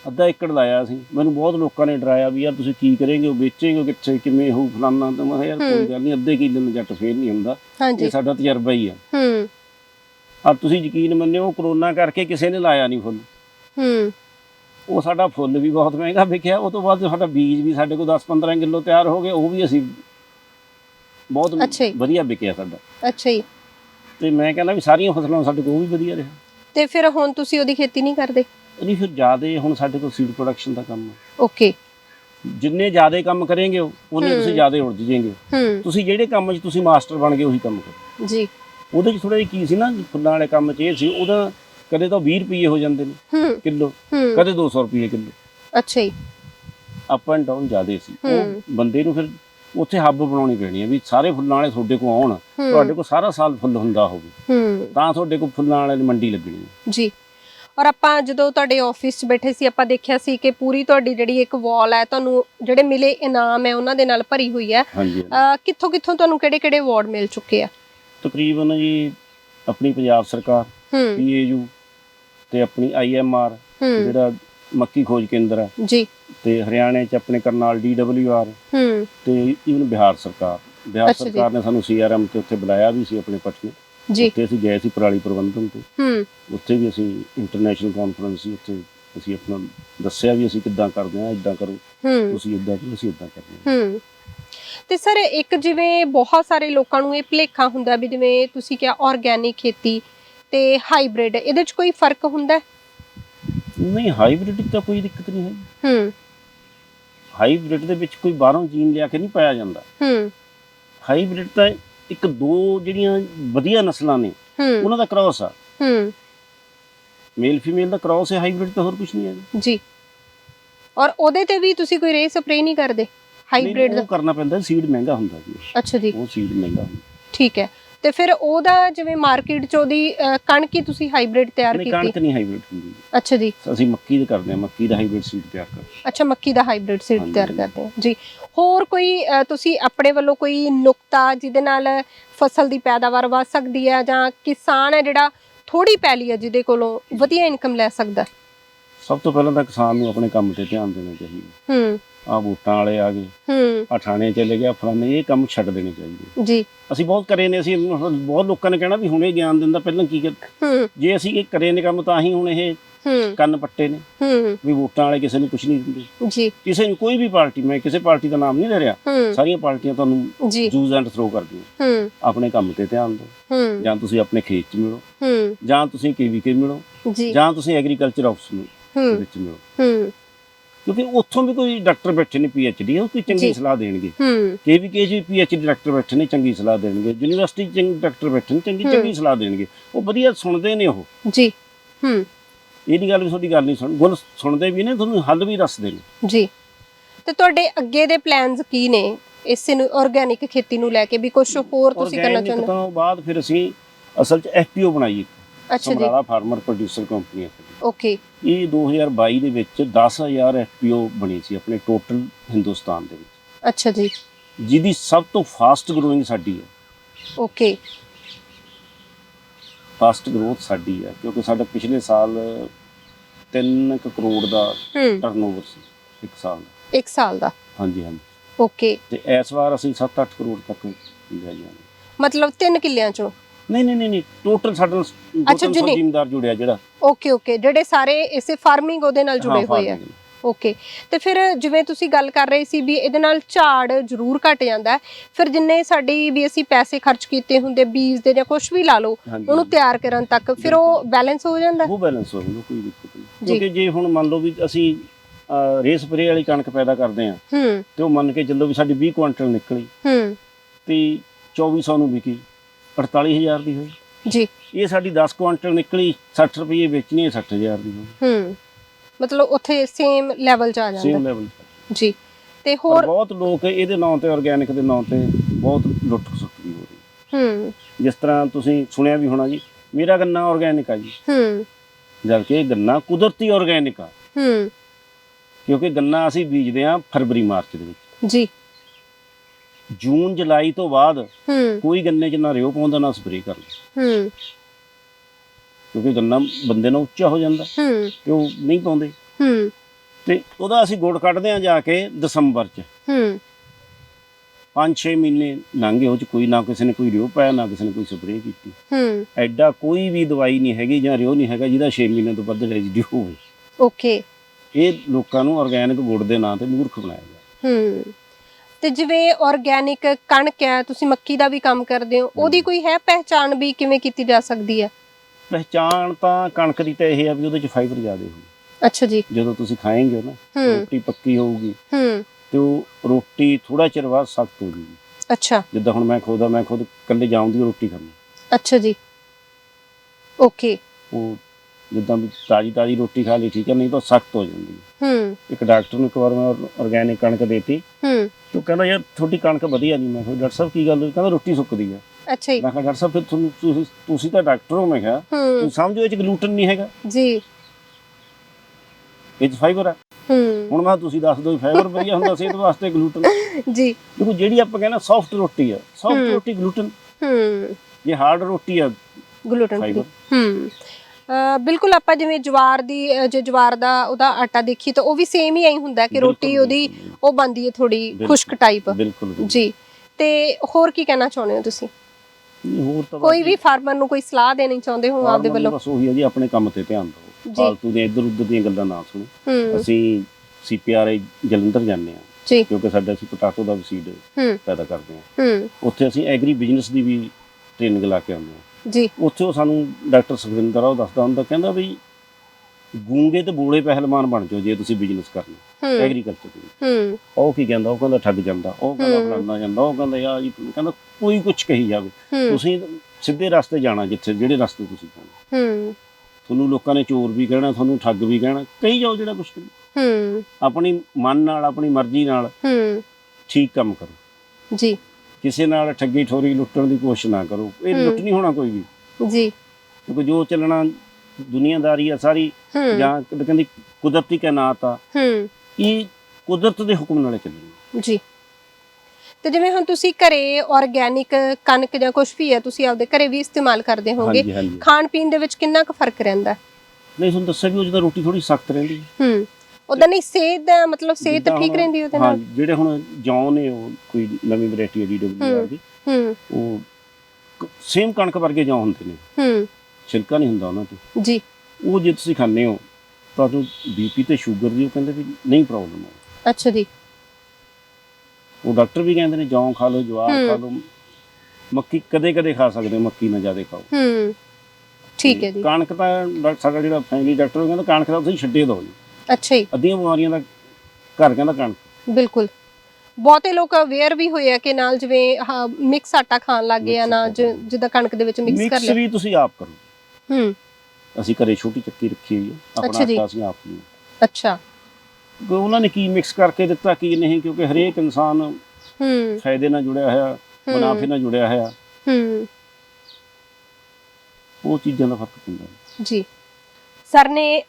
ਅੱਧਾ ਏਕੜ ਲਾਇਆ ਸੀ ਮੈਨੂੰ ਬਹੁਤ ਲੋਕਾਂ ਨੇ ਡਰਾਇਆ ਵੀ ਯਾਰ ਤੁਸੀਂ ਕੀ ਕਰੇਂਗੇ ਉਹ ਵੇਚੇਂਗੇ ਕਿੱਥੇ ਕਿਵੇਂ ਹੋਊ ਫਲਾਨਾ। ਤਾਂ ਮੈਂ ਯਾਰ ਕੋਈ ਗੱਲ ਨਹੀਂ ਅੱਧੇ ਕਿੱਲੇ ਨੂੰ ਜੱਟ ਫੇਰ ਨਹੀਂ ਹੁੰਦਾ। ਇਹ ਸਾਡਾ ਤਜਰਬਾ ਹੀ ਆ। ਹੂੰ। ਆ ਤੁਸੀਂ ਯਕੀਨ ਮੰਨਿਓ ਕਰੋਨਾ ਕਰਕੇ ਕਿਸੇ ਨੇ ਲਾਇਆ ਨਹੀਂ ਫੁੱਲ। ਹੂੰ। ਉਹ ਸਾਡਾ ਫੁੱਲ ਵੀ ਬਹੁਤ ਮਹਿੰਗਾ ਵਿਕਿਆ ਉਹ ਤੋਂ ਬਾਅਦ ਸਾਡਾ ਬੀਜ ਵੀ ਸਾਡੇ ਕੋਲ 10-15 ਕਿਲੋ ਤਿਆਰ ਹੋ ਗਏ ਉਹ ਵੀ ਅਸੀਂ ਬਹੁਤ ਅੱਛਾ ਜੀ। ਵਧੀਆ ਵਿਕਿਆ ਸਾਡਾ। ਅੱਛਾ ਜੀ। ਤੇ ਮੈਂ ਕਹਿੰਦਾ ਵੀ ਸਾਰੀਆਂ ਫਸਲਾਂ ਸਾਡੇ ਕੋਲ ਉਹ ਵੀ ਵਧੀਆ ਰਿਹਾ। ਤੇ ਫਿਰ ਹੁਣ ਤੁਸੀਂ ਉਹਦੀ ਖੇਤੀ ਨਹੀਂ ਕਰਦੇ? ਨਹੀਂ ਫਿਰ ਜ਼ਿਆਦੇ ਹੁਣ ਸਾਡੇ ਕੋਲ ਸੀਡ ਪ੍ਰੋਡਕਸ਼ਨ ਦਾ ਕੰਮ ਹੈ। ਓਕੇ। ਜਿੰਨੇ ਜ਼ਿਆਦੇ ਕੰਮ ਕਰੇਂਗੇ ਉਹਨੇ ਤੁਸੀਂ ਜ਼ਿਆਦੇ ਉਲਝ ਜਾਏਂਗੇ। ਹੂੰ। ਤੁਸੀਂ ਜਿਹੜੇ ਕੰਮ 'ਚ ਤੁਸੀਂ ਮਾਸਟਰ ਬਣ ਗਏ ਉਹੀ ਕੰਮ ਕਰੋ। ਜੀ। ਉਹਦੇ 'ਚ ਥੋੜਾ ਜਿਹਾ ਕੀ ਸੀ ਨਾ ਫੁੱਲਾਂ ਵਾਲੇ ਕੰਮ 'ਚ ਇਹ ਸੀ ਉਹਦਾ ਕਦੇ ਤਾਂ 20 ਰੁਪਏ ਹੋ ਜਾਂਦੇ ਨੇ ਹੂੰ। ਕਿਲੋ ਹੂੰ। ਕਦੇ 200 ਰੁਪਏ ਕਿਲੋ। ਅੱਛਾ ਜੀ। ਅਪ ਐਂਡ ਡਾਊਨ ਜ਼ਿਆਦੇ ਸੀ। ਉਹ ਬੰਦੇ ਨੂੰ ਫਿਰ ਉੱਥੇ ਹੱਬ ਬਣਾਉਣੀ ਪੈਣੀ ਹੈ ਵੀ ਸਾਰੇ ਫੁੱਲਾਂ ਵਾਲੇ ਤੁਹਾਡੇ ਕੋਲ ਆਉਣ ਤੁਹਾਡੇ ਕੋਲ ਸਾਰਾ ਸਾਲ ਫੁੱਲ ਹੁੰਦਾ ਹੋਵੇ। ਤਾਂ ਤੁਹਾਡੇ ਕੋਲ ਫੁੱਲਾਂ ਵਾਲੇ ਦੀ ਮੰਡੀ ਲੱਗਣੀ ਹੈ ਜੀ। ਔਰ ਆਪਾਂ ਜਦੋਂ ਤੁਹਾਡੇ ਆਫਿਸ 'ਚ ਬੈਠੇ ਸੀ ਆਪਾਂ ਦੇਖਿਆ ਸੀ ਕਿ ਪੂਰੀ ਤੁਹਾਡੀ ਜਿਹੜੀ ਇੱਕ ਵਾਲ ਹੈ ਤੁਹਾਨੂੰ ਜਿਹੜੇ ਮਿਲੇ ਇਨਾਮ ਹੈ ਉਹਨਾਂ ਦੇ ਨਾਲ ਭਰੀ ਹੋਈ ਹੈ। ਕਿੱਥੋਂ ਕਿੱਥੋਂ ਤੁਹਾਨੂੰ ਕਿਹੜੇ ਕਿਹੜੇ ਅਵਾਰਡ ਮਿਲ ਚੁੱਕੇ ਆ? ਤਕਰੀਬਨ ਜੀ ਆਪਣੀ ਪੰਜਾਬ ਸਰਕਾਰ ਪੀਏਯੂ ਤੇ ਆਪਣੀ ਆਈਐਮਆਰ ਹੂੰ। ਜਿਹੜਾ ਮੱਕੀ ਖੋਜ ਕੇਂਦਰ ਹੈ। ਜੀ। ਤੇ ਹਰਿਆਣੇ ਚ ਆਪਣੇ ਕਰਨਾਲ ਡੀਡਬਲਯੂਆਰ ਹੂੰ। ਤੇ ਇਵਨ ਬਿਹਾਰ ਸਰਕਾਰ। ਬਿਹਾਰ ਅੱਛਾ ਜੀ। ਸਰਕਾਰ ਨੇ ਸਾਨੂੰ ਸੀਆਰਐਮ ਤੇ ਉੱਥੇ ਬੁਲਾਇਆ ਵੀ ਸੀ ਆਪਣੇ ਪਟਨੇ ਜੀ। ਉੱਥੇ ਅਸੀਂ ਗਏ ਸੀ ਪਰਾਲੀ ਪ੍ਰਬੰਧਨ ਤੇ। ਹੂੰ। ਉੱਥੇ ਵੀ ਅਸੀਂ ਇੰਟਰਨੈਸ਼ਨਲ ਕਾਨਫਰੰਸ ਸੀ ਉੱਥੇ ਅਸੀਂ ਆਪਣਾ ਦੱਸਿਆ ਵੀ ਅਸੀਂ ਕਿੱਦਾਂ ਕਰਦੇ ਹਾਂ ਇਦਾਂ ਕਰੋ। ਹੂੰ। ਤੁਸੀਂ ਇਦਾਂ ਕਰੋ ਅਸੀਂ ਇਦਾਂ ਕਰਦੇ ਹਾਂ। ਹੂੰ। ਤੇ ਸਰ ਇੱਕ ਜਿਵੇਂ ਬਹੁਤ ਸਾਰੇ ਲੋਕਾਂ ਨੂੰ ਇਹ ਭੁਲੇਖਾ ਹੁੰਦਾ ਵੀ ਜਿਵੇਂ ਤੁਸੀਂ ਕਿਹਾ ਆਰਗੈਨਿਕ ਖੇਤੀ ਤੇ ਹਾਈਬ੍ਰਿਡ ਇਹਦੇ 'ਚ ਕੋਈ ਫ਼ਰਕ ਹੁੰਦਾ? ਹੈ? ਨਹੀਂ ਹਾਈਬ੍ਰਿਡ ਤਾਂ ਕੋਈ ਦਿੱਕਤ ਨਹੀਂ ਹੈ ਹੂੰ। ਹਾਈਬ੍ਰਿਡ ਦੇ ਵਿੱਚ ਕੋਈ ਬਾਹਰੋਂ ਜੀਨ ਲਿਆ ਕੇ ਨਹੀਂ ਪਾਇਆ ਜਾਂਦਾ। ਹੂੰ। ਹਾਈਬ੍ਰਿਡ ਤਾਂ ਇੱਕ ਦੋ ਜਿਹੜੀਆਂ ਵਧੀਆ ਨਸਲਾਂ ਨੇ ਹੂੰ। ਉਹਨਾਂ ਦਾ ਕ੍ਰਾਸ ਆ। ਹੂੰ। ਮੇਲ ਫੀਮੇਲ ਦਾ ਕ੍ਰਾਸ ਹੈ ਹਾਈਬ੍ਰਿਡ ਤਾਂ ਹੋਰ ਕੁਝ ਨਹੀਂ ਹੈ ਜੀ। ਜੀ ਔਰ ਉਹਦੇ ਤੇ ਵੀ ਤੁਸੀਂ ਕੋਈ ਰੇ ਸਪਰੇ ਨਹੀਂ ਕਰਦੇ? ਨਹੀਂ, ਹਾਈਬ੍ਰਿਡ ਦਾ? ਉਹ ਕਰਨਾ ਪੈਂਦਾ ਸੀਡ ਮਹਿੰਗਾ ਹੁੰਦਾ ਜੀ। ਅੱਛਾ ਜੀ। ਉਹ ਸੀਡ ਮਹਿੰਗਾ ਹੁੰਦਾ। ਠੀਕ ਹੈ। ਤੇ ਫਿਰ ਉਹਦਾ ਜਿਵੇਂ ਮਾਰਕੀਟ 'ਚ ਉਹਦੀ ਕਣਕ ਹੀ ਤੁਸੀਂ ਹਾਈਬ੍ਰਿਡ ਤਿਆਰ ਨਹੀਂ ਕੀਤੀ? ਕਣਕ ਨਹੀਂ ਹਾਈਬ੍ਰਿਡ ਹੁੰਦੀ। ਅੱਛਾ ਜੀ। ਅਸੀਂ ਮੱਕੀ ਦਾ ਕਰਦੇ ਹਾਂ ਮੱਕੀ ਦਾ ਹਾਈਬ੍ਰਿਡ ਸੀਡ ਤਿਆਰ ਕਰਦੇ ਅੱਛਾ ਮੱਕੀ ਦਾ ਹਾਈਬ੍ਰਿਡ ਸੀਡ ਹਾਂਜੀ, ਤਿਆਰ ਹਾਂਜੀ। ਕਰਦੇ ਆ ਜੀ। ਹੋਰ ਕੋਈ ਤੁਸੀਂ ਆਪਣੇ ਵੱਲੋਂ ਕੋਈ ਨੁਕਤਾ ਜਿਹਦੇ ਨਾਲ ਫਸਲ ਦੀ ਪੈਦਾਵਾਰ ਵਧ ਸਕਦੀ ਹੈ ਜਾਂ ਕਿਸਾਨ ਹੈ ਜਿਹੜਾ ਥੋੜੀ ਪੈਲੀ ਹੈ ਜਿਹਦੇ ਕੋਲੋਂ ਵਧੀਆ ਇਨਕਮ ਲੈ ਸਕਦਾ? ਹੈ? ਸਭ ਤੋਂ ਪਹਿਲਾਂ ਤਾਂ ਕਿਸਾਨ ਨੂੰ ਆਪਣੇ ਕੰਮ ਤੇ ਧਿਆਨ ਦੇਣਾ ਚਾਹੀਦਾ। ਹੂੰ। ਆ ਵੋਟਾਂ ਵਾਲੇ ਆ ਗਏ। ਹੂੰ। ਆ ਥਾਣੇ ਚਲੇ ਗਿਆ ਫਲਾਣੇ ਇਹ ਕੰਮ ਛੱਡ ਦੇਣੇ ਚਾਹੀਦੇ। ਜੀ। ਅਸੀਂ ਬਹੁਤ ਕਰੇ ਨੇ ਅਸੀਂ ਬਹੁਤ ਲੋਕਾਂ ਨੇ ਕਹਿਣਾ ਵੀ ਹੁਣੇ ਗਿਆਨ ਦਿੰਦਾ ਪਹਿਲਾਂ ਕੀ ਕਰ ਜੇ ਅਸੀਂ ਇਹ ਕਰੇ ਨੇ ਕੰਮ ਤਾਂ ਹੀ ਹੁਣ ਇਹ ਕੰਨ ਪੱਟੇ ਨੇ। ਹੂੰ। ਵੀ ਵੋਟਾਂ ਵਾਲੇ ਕਿਸੇ ਨੂੰ ਕੁਝ ਨਹੀਂ ਦਿੰਦੇ। ਜੀ। ਕਿਸੇ ਨੂੰ ਕੋਈ ਵੀ ਪਾਰਟੀ ਮੈਂ ਕਿਸੇ ਪਾਰਟੀ ਦਾ ਨਾਮ ਨਹੀਂ ਲੈ ਰਿਹਾ। ਸਾਰੀਆਂ ਪਾਰਟੀਆਂ ਤੁਹਾਨੂੰ ਜੀ। ਯੂਜ਼ ਐਂਡ ਥਰੋ ਕਰਦੀਆਂ। ਹੂੰ। ਆਪਣੇ ਕੰਮ ਤੇ ਧਿਆਨ ਦਿਓ। ਹੂੰ। ਜਾਂ ਤੁਸੀਂ ਆਪਣੇ ਖੇਤ 'ਚ ਮਿਲੋ। ਹੂੰ। ਜਾਂ ਤੁਸੀਂ ਕੇਵੀਕੇ ਮਿਲੋ। ਜੀ। ਜਾਂ ਤੁਸੀਂ ਐਗਰੀਕਲਚਰ ਆਫਿਸ ਨੂੰ ਹੂੰ। ਵਿੱਚ ਮਿਲੋ। ਹੂੰ। ਕਿਉਂਕਿ ਉੱਥੋਂ ਵੀ ਕੋਈ ਡਾਕਟਰ ਬੈਠੇ ਨੇ ਪੀਐਚਡੀ ਉਹ ਕੋਈ ਜੀ। ਚੰਗੀ ਸਲਾਹ ਦੇਣਗੇ। ਹੂੰ। ਕੇਵੀਕੇ ਵੀ ਪੀਐਚਡੀ ਡਾਕਟਰ ਬੈਠੇ ਨੇ ਚੰਗੀ ਸਲਾਹ ਦੇਣਗੇ। ਯੂਨੀਵਰਸਿਟੀ 'ਚ ਚੰਗੇ ਡਾਕਟਰ ਬੈਠੇ ਨੇ ਚੰਗੀ ਚੰਗੀ ਸਲਾਹ ਦੇਣਗੇ। ਉਹ ਵਧੀਆ ਸੁਣਦੇ ਨੇ ਉਹ। ਜੀ। ਹੂੰ। ਇਹ ਨਹੀਂ ਗੱਲ ਵੀ ਤੁਹਾਡੀ ਗੱਲ ਨਹੀਂ ਸੁਣ ਗੁਣ ਸੁਣਦੇ ਵੀ ਨੇ ਤੁਹਾਨੂੰ ਹੱਲ ਵੀ ਦੱਸਦੇ ਨੇ। ਜੀ। ਤੇ ਤੁਹਾਡੇ ਅੱਗੇ ਦੇ ਪਲਾਨਸ ਕੀ ਨੇ? ਇਸ ਨੂੰ ਆਰਗੈਨਿਕ ਖੇਤੀ ਨੂੰ ਲੈ ਕੇ ਵੀ ਕੁਝ ਹੋਰ ਤੁਸੀਂ ਕਰਨਾ ਚਾਹੁੰਦੇ ਹੋ? ਤੋਂ ਬਾਅਦ ਫਿਰ ਅਸੀਂ ਅਸਲ 'ਚ ਐਫਪੀਓ ਬਣਾਈ ਅੱਛਾ ਜੀ। ਸਮਰਾਲਾ ਫਾਰਮਰ ਪ੍ਰੋਡਿਊਸਰ ਕੰਪਨੀ ਹੈ। ਓਕੇ ਇਹ 2022 ਦੇ ਵਿੱਚ 10000 ਐਫਪੀਓ ਬਣੀ ਸੀ ਆਪਣੇ ਟੋਟਲ ਹਿੰਦੁਸਤਾਨ ਦੇ ਵਿੱਚ। ਅੱਛਾ ਜੀ। ਜਿਹਦੀ ਸਭ ਤੋਂ ਫਾਸਟ ਗਰੋਇੰਗ ਸਾਡੀ ਹੈ। ਓਕੇ। ਫਾਸਟ ਗਰੋਥ ਸਾਡੀ ਹੈ ਕਿਉਂਕਿ ਸਾਡਾ ਪਿਛਲੇ ਸਾਲ 3 ਕਰੋੜ ਦਾ ਹੂੰ। ਟਰਨਓਵਰ ਸੀ ਇੱਕ ਸਾਲ ਦਾ। 1 ਸਾਲ ਦਾ। ਹਾਂਜੀ ਹਾਂਜੀ। ਓਕੇ। ਤੇ ਇਸ ਵਾਰ ਅਸੀਂ 7-8 ਕਰੋੜ ਤੱਕ ਲੈ ਜਾਵਾਂਗੇ। ਮਤਲਬ 3 ਕਿੱਲਿਆਂ ਚੋਂ? ਨਹੀਂ ਨਹੀਂ ਨਹੀਂ ਟੋਟਲ ਸਾਡਾ ਅੱਛਾ, ਜਿੰਨੇ- ਜ਼ਿਮੀਦਾਰ ਜੁੜਿਆ ਜਿਹੜਾ ਓਕੇ ਓਕੇ ਜਿਹੜੇ ਸਾਰੇ ਇਸੇ ਫਾਰਮਿੰਗ ਉਹਦੇ ਨਾਲ ਜੁੜੇ ਹਾਂ, ਹੋਏ ਆ farming। ਓਕੇ ਤੇ ਫਿਰ ਜਿਵੇਂ ਤੁਸੀਂ ਗੱਲ ਕਰ ਰਹੇ ਸੀ ਵੀ ਇਹਦੇ ਨਾਲ ਝਾੜ ਜ਼ਰੂਰ ਘਟ ਜਾਂਦਾ ਹੈ। ਫਿਰ ਜਿੰਨੇ ਸਾਡੀ ਵੀ ਅਸੀਂ ਪੈਸੇ ਖਰਚ ਕੀਤੇ ਹੁੰਦੇ ਬੀਜ ਦੇ ਜਾਂ ਕੁਝ ਵੀ ਲਾ ਲਓ ਹਾਂਜੀ, ਉਹਨੂੰ ਤਿਆਰ ਕਰਨ ਤੱਕ ਫਿਰ ਉਹ ਬੈਲੈਂਸ ਹੋ ਜਾਂਦਾ ਹੈ? ਉਹ ਬੈਲੈਂਸ ਹੋ ਜਾਂਦਾ ਕੋਈ ਦਿੱਕਤ ਨਹੀਂ ਜੀ। ਕਿਉਂਕਿ ਜੇ ਹੁਣ ਮੰਨ ਲਓ ਵੀ ਅਸੀਂ ਅਹ, ਰੇ ਸਪਰੇ ਵਾਲੀ ਕਣਕ ਪੈਦਾ ਕਰਦੇ ਹਾਂ ਹੂੰ ਤੇ ਉਹ ਮੰਨ ਕੇ ਚੱਲੋ ਵੀ ਸਾਡੀ 20 ਕੁਇੰਟਲ ਨਿਕਲੀ ਹੂੰ ਤੇ 2400 ਨੂੰ ਵਿਕੀ 48000 ਦੀ ਹੋਈ। ਜੀ। ਇਹ ਸਾਡੀ 10 ਕੁਇੰਟਲ ਨਿਕਲੀ 60 ਰੁਪਏ ਵੇਚਣੀ ਹੈ 60000 ਦੀ ਹੋਈ। ਹੂੰ। ਮਤਲਬ ਉੱਥੇ ਸੇਮ ਲੈਵਲ 'ਚ ਆ ਜਾਂਦਾ। ਸੇਮ ਲੈਵਲ ਜੀ। ਤੇ ਹੋਰ ਬਹੁਤ ਲੋਕ ਇਹਦੇ ਨਾਂ ਤੇ ਆਰਗੈਨਿਕ ਦੇ ਨਾਂ ਤੇ ਬਹੁਤ ਲੁੱਟ ਖਸੁੱਟ ਵੀ ਹੋ ਰਹੀ ਹੂੰ। ਜਿਸ ਤਰ੍ਹਾਂ ਤੁਸੀਂ ਸੁਣਿਆ ਵੀ ਹੋਣਾ ਜੀ ਮੇਰਾ ਗੰਨਾ ਆਰਗੈਨਿਕ ਆ ਜੀ। ਹੂੰ। ਜਦਕਿ ਗੰਨਾ ਕੁਦਰਤੀ ਆਰਗੈਨਿਕ ਆ। ਹੂੰ। ਕਿਉਂਕਿ ਗੰਨਾ ਅਸੀਂ ਬੀਜਦੇ ਆ ਫਰਵਰੀ ਮਾਰਚ ਦੇ ਵਿੱਚ। ਜੀ। ਜੂਨ ਜੁਲਾਈ ਤੋਂ ਬਾਅਦ ਹੂੰ। ਕੋਈ ਗੰਨੇ 'ਚ ਨਾ ਰਿਓ ਪਾਉਂਦਾ ਨਾ ਸਪਰੇਅ ਕਰਦਾ ਹੂੰ। ਕਿਉਂਕਿ ਗੰਨਾ ਬੰਦੇ ਨਾਲ ਉੱਚਾ ਹੋ ਜਾਂਦਾ। ਹੂੰ। ਤੇ ਉਹ ਨਹੀਂ ਪਾਉਂਦੇ। ਹੂੰ। ਤੇ ਉਹਦਾ ਅਸੀਂ ਗੁੜ ਕੱਢਦੇ ਆ ਜਾ ਕੇ ਦਸੰਬਰ 'ਚ। ਹੂੰ। 5-6 ਮਹੀਨੇ ਲੰਘੇ ਉਹ 'ਚ ਕੋਈ ਨਾ ਕਿਸੇ ਨੇ ਕੋਈ ਰਿਓ ਪਾਇਆ ਨਾ ਕਿਸੇ ਨੇ ਕੋਈ ਸਪਰੇਅ ਕੀਤੀ। ਹੂੰ। ਐਡਾ ਕੋਈ ਵੀ ਦਵਾਈ ਨਹੀਂ ਹੈਗੀ ਜਾਂ ਰਿਓ ਨਹੀਂ ਹੈਗਾ ਜਿਹਦਾ 6 ਮਹੀਨੇ ਤੋਂ ਵੱਧ ਰੈਜ਼ੀਡਿਊ ਹੋਵੇ। ਓਕੇ। ਇਹ ਲੋਕਾਂ ਨੂੰ ਆਰਗੈਨਿਕ ਗੁੜ ਦੇ ਨਾਂ ਤੇ ਮੂਰਖ ਬਣਾਇਆ ਗਿਆ। ਹੂੰ। ਤੇ ਜਿਵੇਂ ਆਰਗੈਨਿਕ ਕਣਕ ਹੈ ਤੁਸੀਂ ਮੱਕੀ ਦਾ ਵੀ ਕੰਮ ਕਰਦੇ ਹੋ ਉਹਦੀ ਕੋਈ ਹੈ ਪਹਿਚਾਣ ਵੀ ਕਿਵੇਂ ਕੀਤੀ ਜਾ ਸਕਦੀ ਹੈ? ਪਹਿਚਾਣ ਤਾਂ ਕਣਕ ਦੀ ਤਾਂ ਇਹ ਆ ਵੀ ਉਹਦੇ 'ਚ ਫਾਈਬਰ ਜ਼ਿਆਦਾ ਹੋਊ। ਅੱਛਾ ਜੀ। ਜਦੋਂ ਤੁਸੀਂ ਖਾਏਂਗੇ ਨਾ ਹੂੰ। ਰੋਟੀ ਪੱਕੀ ਹੋਊਗੀ ਹੂੰ। ਤੇ ਉਹ ਰੋਟੀ ਥੋੜਾ ਚਿਰ ਬਾਅਦ ਸਖਤ ਹੋ ਜੂਗੀ। ਅੱਛਾ। ਜਿੱਦਾਂ ਹੁਣ ਮੈਂ ਖੁਦ ਮੈਂ ਖੁਦ ਇਕੱਲੇ ਜਾਉਂਦੀ ਰੋਟੀ ਖਾਂਦਾ। ਅੱਛਾ ਜੀ। ਓਕੇ ਉਹ ਜਿੱਦਾਂ ਵੀ ਤਾਜੀ ਤਾਜੀ ਰੋਟੀ ਖਾ ਲਈ ਠੀਕ ਹੈ? ਨਹੀਂ ਤਾਂ ਸਖਤ ਹੋ ਜਾਂਦੀ ਹੈ। ਹੂੰ। ਇੱਕ ਡਾਕਟਰ ਨੂੰ ਇੱਕ ਵਾਰ ਮੈਂ ਆਰਗੈਨਿਕ ਕਣਕ ਦੇਤੀ। ਹੂੰ। ਤੇ ਉਹ ਕਹਿੰਦਾ ਯਾਰ ਤੁਹਾਡੀ ਕਣਕ ਵਧੀਆ ਨਹੀਂ। ਮੈਂ ਕਿਹਾ ਡਾਕਟਰ ਸਾਹਿਬ ਕੀ ਗੱਲ ਹੋਈ? ਕਹਿੰਦਾ ਰੋਟੀ ਸੁੱਕਦੀ ਆ ਅੱਛਾ ਜੀ। ਮੈਂ ਕਿਹਾ ਡਾਕਟਰ ਸਾਹਿਬ ਫਿਰ ਤੁਹਾਨੂੰ ਤੁਸੀਂ ਤੁਸੀਂ ਤਾਂ ਡਾਕਟਰ ਹੋ? ਮੈਂ ਕਿਹਾ ਹੂੰ। ਤੁਸੀਂ ਸਮਝੋ ਇਹ ਚ ਗਲੂਟਨ ਨਹੀਂ ਹੈਗਾ। ਜੀ। ਇਹ ਚ ਫਾਈਬਰ ਆ ਹੂੰ। ਹੁਣ ਮੈਂ ਕਿਹਾ ਤੁਸੀਂ ਦੱਸ ਦਿਓ ਫਾਈਬਰ ਵਧੀਆ ਹੁੰਦਾ ਸਿਹਤ ਵਾਸਤੇ ਗਲੂਟਨ (laughs) ਜੀ। ਦੇਖੋ ਜਿਹੜੀ ਆਪਾਂ ਕਹਿੰਦਾ ਸੌਫਟ ਰੋਟੀ ਆ ਸੌਫਟ ਹੂੰ। ਰੋਟੀ ਗਲੂਟਨ ਹੂੰ। ਜੇ ਹਾਰਡ ਰੋਟੀ ਆ ਗਲੂਟਨ ਫ੍ਰੀ Fiber। ਹੂੰ। ਬਿਲਕੁਲ ਆਪਾਂ ਜਿਵੇਂ ਜਵਾਰ ਦੀ ਜੇ ਜਵਾਰ ਦਾ ਉਹਦਾ ਆਟਾ ਦੇਖੀ ਤਾਂ ਉਹ ਵੀ ਸੇਮ ਹੀ ਐਂ ਹੁੰਦਾ ਕਿ ਬਿਲਕੁਲ, ਰੋਟੀ ਉਹਦੀ ਬਿਲਕੁਲ। ਉਹ ਬਣਦੀ ਹੈ ਥੋੜੀ ਬਿਲਕੁਲ। ਖੁਸ਼ਕ ਟਾਈਪ ਬਿਲਕੁਲ ਬਿਲਕੁਲ। ਜੀ। ਤੇ ਹੋਰ ਕੀ ਕਹਿਣਾ ਚਾਹੁੰਦੇ ਹੋ ਤੁਸੀਂ? ਨਹੀਂ, ਹੋਰ ਤਾਂ ਕੋਈ ਵੀ ਫਾਰਮਰ ਨੂੰ ਕੋਈ ਸਲਾਹ ਦੇਣੀ ਚਾਹੁੰਦੇ ਹੋ ਆਪਦੇ ਵੱਲੋਂ? ਬਸ ਉਹੀ ਆ ਜੀ ਆਪਣੇ ਕੰਮ ਤੇ ਧਿਆਨ ਦਿਓ। ਜੀ। ਫਾਲਤੂ ਦੀਆਂ ਇੱਧਰ ਉੱਧਰ ਦੀਆਂ ਗੱਲਾਂ ਨਾ ਸੁਣੋ। ਹੂੰ। ਅਸੀਂ ਸੀਪੀਆਰਆਈ ਜਲੰਧਰ ਜਾਂਦੇ ਆ ਜੀ। ਕਿਉਂਕਿ ਸਾਡਾ ਅਸੀਂ ਪੋਟਾਟੋ ਦਾ ਸੀਡ ਹੂੰ। ਪੈਦਾ ਕਰਦੇ ਆ ਹੂੰ। ਉੱਥੇ ਅਸੀਂ ਐਗਰੀ ਬਿਜ਼ਨਸ ਦੀ ਵੀ ਟ੍ਰੇਨਿੰਗ ਲਾ ਕੇ ਆਉਂਦੇ ਆ ਜੀ। ਉੱਥੇ ਉਹ ਸਾਨੂੰ ਡਾਕਟਰ ਸੁਖਵਿੰਦਰ ਆ ਉਹ ਦੱਸਦਾ ਹੁੰਦਾ ਕਹਿੰਦਾ ਵੀ ਗੂੰਗੇ ਤੇ ਬੋਲੇ ਪਹਿਲਵਾਨ ਬਣ ਜਾਓ ਜੇ ਤੁਸੀਂ ਬਿਜ਼ਨਸ ਕਰਨਾ ਐਗਰੀਕਲਚਰ ਦੇ। ਹੂੰ। ਉਹ ਕੀ ਕਹਿੰਦਾ ਉਹ ਕਹਿੰਦਾ ਠੱਗ ਜਾਂਦਾ ਉਹ ਕਹਿੰਦਾ। ਫਲਾਣਾ ਜਾਂਦਾ ਉਹ ਕਹਿੰਦਾ ਯਾਰ ਜੀ ਕਹਿੰਦਾ ਕੋਈ ਕੁਝ ਕਹੀ ਜਾਵੇ। ਤੁਸੀਂ ਸਿੱਧੇ ਰਸਤੇ ਜਾਣਾ ਜਿੱਥੇ ਜਿਹੜੇ ਰਸਤੇ ਤੁਸੀਂ ਜਾਣਾ। ਹੂੰ। ਤੁਹਾਨੂੰ ਲੋਕਾਂ ਨੇ ਚੋਰ ਵੀ ਕਹਿਣਾ ਤੁਹਾਨੂੰ ਠੱਗ ਵੀ ਕਹਿਣਾ ਕਹੀ ਜਾਓ ਜਿਹੜਾ ਕੁਝ ਹੂੰ। ਆਪਣੀ ਮਨ ਨਾਲ ਆਪਣੀ ਮਰਜ਼ੀ ਨਾਲ ਹੂੰ। ਠੀਕ ਕੰਮ ਕਰੋ। ਜੀ। ਕਿਸੇ ਨਾਲ ਠੱਗੀ ਠੋਰੀ ਲੁੱਟਣ ਦੀ ਕੋਸ਼ਿਸ਼ ਨਾ ਕਰੋ। ਇਹ। ਲੁੱਟ ਨਹੀਂ ਹੋਣਾ ਕੋਈ ਵੀ। ਜੀ। ਕਿਉਂਕਿ ਜੋ ਚੱਲਣਾ ਦੁਨੀਆਦਾਰੀ ਆ ਸਾਰੀ ਜਾਂ ਕਹਿੰਦੀ ਕੁਦਰਤੀ ਕਾਇਨਾਤ ਆ ਹੂੰ। ਇਹ ਕੁਦਰਤ ਦੇ ਹੁਕਮ ਨਾਲ ਚੱਲਣੀ ਜੀ। ਤੇ ਜਿਵੇਂ ਹੁਣ ਤੁਸੀਂ ਘਰੇ ਆਰਗੈਨਿਕ ਕਣਕ ਜਾਂ ਕੁਝ ਵੀ ਹੈ ਤੁਸੀਂ ਆਪਦੇ ਘਰੇ ਵੀ ਇਸਤੇਮਾਲ ਕਰਦੇ ਹਾਂਜੀ ਖਾਣ ਪੀਣ ਦੇ ਵਿੱਚ ਕਿੰਨਾ ਕੁ ਫ਼ਰਕ ਰਹਿੰਦਾ? ਨਹੀਂ ਤੁਹਾਨੂੰ ਦੱਸਿਆ ਵੀ ਉਹ ਜਿਹਦਾ ਰੋਟੀ ਥੋੜੀ ਸਖਤ ਰਹਿੰਦੀ ਹੈ ਹੂੰ। ਉਹਦਾ ਨਹੀਂ ਸਿਹਤ ਦਾ ਮਤਲਬ ਸਿਹਤ ਜਿੱਦਾਂ ਠੀਕ ਹੁਣ- ਰਹਿੰਦੀ ਉਹਦੇ ਹਾਂ ਨਾਲ ਜਿਹੜੇ ਹੁਣ ਜੌਂ ਨੇ ਉਹ ਕੋਈ ਨਵੀਂ ਵੈਰਾਈਟੀ ਹੈ ਡੀਡਬਲਯੂ ਦੀ ਹੂੰ। ਉਹ ਸੇਮ ਕਣਕ ਵਰਗੇ ਜੌਂ ਹੁੰਦੇ ਨੇ। ਹੂੰ। ਛਿਲਕਾ ਨਹੀਂ ਹੁੰਦਾ ਉਹਨਾਂ ਤੇ। ਜੀ। ਉਹ ਜੇ ਤੁਸੀਂ ਖਾਂਦੇ ਹੋ ਤੁਹਾਨੂੰ ਬੀਪੀ ਤੇ ਸ਼ੂਗਰ ਦੀ ਉਹ ਕਹਿੰਦੇ ਵੀ ਨਹੀਂ ਪ੍ਰੋਬਲਮ ਹੈ ਅੱਛਾ ਜੀ। ਉਹ ਡਾਕਟਰ ਵੀ ਕਹਿੰਦੇ ਨੇ ਜੌਂ ਖਾ ਲਓ ਜਵਾਰ। ਖਾ ਲਓ ਮੱਕੀ ਕਦੇ ਕਦੇ ਖਾ ਸਕਦੇ ਹੋ ਮੱਕੀ ਨਾ ਜ਼ਿਆਦਾ ਖਾਓ। ਹੂੰ। ਠੀਕ ਹੈ ਜੀ। ਕਣਕ ਤਾਂ ਸਾਡਾ ਜਿਹੜਾ ਫੈਮਿਲੀ ਡਾਕਟਰ ਉਹ ਕਹਿੰਦਾ ਕਣਕ ਤਾਂ ਤੁਸੀਂ ਛੱਡੇ ਦਿਓ ਜੀ। ਅੱਛਾ ਜੀ। ਅੱਧੀਆਂ ਬਿਮਾਰੀਆਂ ਦਾ ਘਰ ਕਹਿੰਦਾ ਕਣਕ ਬਿਲਕੁਲ। ਬਹੁਤੇ ਲੋਕ ਅਵੇਅਰ ਵੀ ਹੋਏ ਆ ਕਿ ਨਾਲ ਜਿਵੇਂ ਮਿਕਸ ਆਟਾ ਖਾਣ ਲੱਗ ਗਏ ਆ ਨਾ ਜਿੱਦਾਂ ਕਣਕ ਦੇ ਵਿੱਚ ਮਿਕਸ ਕਰ ਮਿਕਸ ਲਿਆ। ਵੀ ਤੁਸੀਂ ਆਪ ਕਰੋ। ਹੂੰ। ਅਸੀਂ ਘਰੇ ਛੋਟੀ ਚੱਕੀ ਰੱਖੀ ਹੋਈ ਹੈ ਅੱਛਾ ਆਪਣਾ। ਆਟਾ ਅਸੀਂ ਆਪ ਨੂੰ ਅੱਛਾ। ਉਹਨਾਂ ਨੇ ਕੀ ਮਿਕਸ ਕਰਕੇ ਦਿੱਤਾ ਕੀ ਨਹੀਂ? ਕਿਉਂਕਿ ਹਰੇਕ ਇਨਸਾਨ ਹੂੰ। ਫਾਇਦੇ ਨਾਲ ਜੁੜਿਆ ਹੋਇਆ ਮੁਨਾਫੇ ਨਾਲ ਜੁੜਿਆ ਹੋਇਆ। ਹੂੰ। ਉਹ ਚੀਜ਼ਾਂ ਦਾ ਫ਼ਰਕ ਪੈਂਦਾ। ਹੈ। ਜੀ। ਸਰ ਨੇ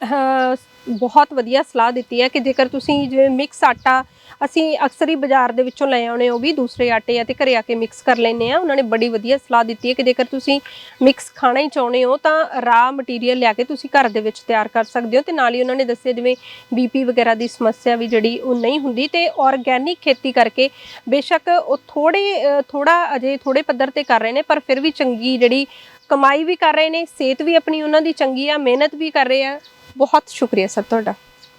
ਬਹੁਤ ਵਧੀਆ ਸਲਾਹ ਦਿੱਤੀ ਹੈ ਕਿ ਜੇਕਰ ਤੁਸੀਂ ਜਿਵੇਂ ਮਿਕਸ ਆਟਾ ਅਸੀਂ ਅਕਸਰ ਹੀ ਬਾਜ਼ਾਰ ਦੇ ਵਿੱਚੋਂ ਲੈ ਆਉਣੇ, ਉਹ ਵੀ ਦੂਸਰੇ ਆਟੇ ਆ ਤੇ ਘਰੇ ਆ ਕੇ ਮਿਕਸ ਕਰ ਲੈਨੇ ਆ ਉਹਨਾਂ ਨੇ ਬੜੀ ਵਧੀਆ ਸਲਾਹ ਦਿੱਤੀ ਹੈ ਕਿ ਜੇਕਰ ਤੁਸੀਂ ਮਿਕਸ ਖਾਣਾ ਹੀ ਚਾਹੁੰਦੇ ਹੋ ਤਾਂ ਰਾ ਮਟੀਰੀਅਲ ਲਿਆ ਕੇ ਤੁਸੀਂ ਘਰ ਦੇ ਵਿੱਚ ਤਿਆਰ ਕਰ ਸਕਦੇ ਹੋ ਤੇ ਨਾਲ ਹੀ ਉਹਨਾਂ ਨੇ ਦੱਸਿਆ ਜਿਵੇਂ ਬੀਪੀ ਵਗੈਰਾ ਦੀ ਸਮੱਸਿਆ ਵੀ ਜਿਹੜੀ ਉਹ ਨਹੀਂ ਹੁੰਦੀ ਤੇ ਆਰਗੈਨਿਕ ਖੇਤੀ ਕਰਕੇ ਬੇਸ਼ੱਕ ਉਹ ਥੋੜੇ ਥੋੜਾ ਅਜੇ ਥੋੜੇ ਪੱਧਰ ਤੇ ਕਰ ਰਹੇ ਨੇ, ਪਰ ਫਿਰ ਵੀ ਚੰਗੀ ਜਿਹੜੀ ਕਮਾਈ ਵੀ ਕਰ ਰਹੇ ਨੇ, ਸਿਹਤ ਵੀ ਆਪਣੀ ਉਹਨਾਂ ਦੀ ਚੰਗੀ ਆ, ਮਿਹਨਤ ਵੀ ਕਰ ਰਹੇ ਆ। ਬਹੁਤ ਸ਼ੁਕਰੀਆ ਸਰ ਤੁਹਾਡਾ।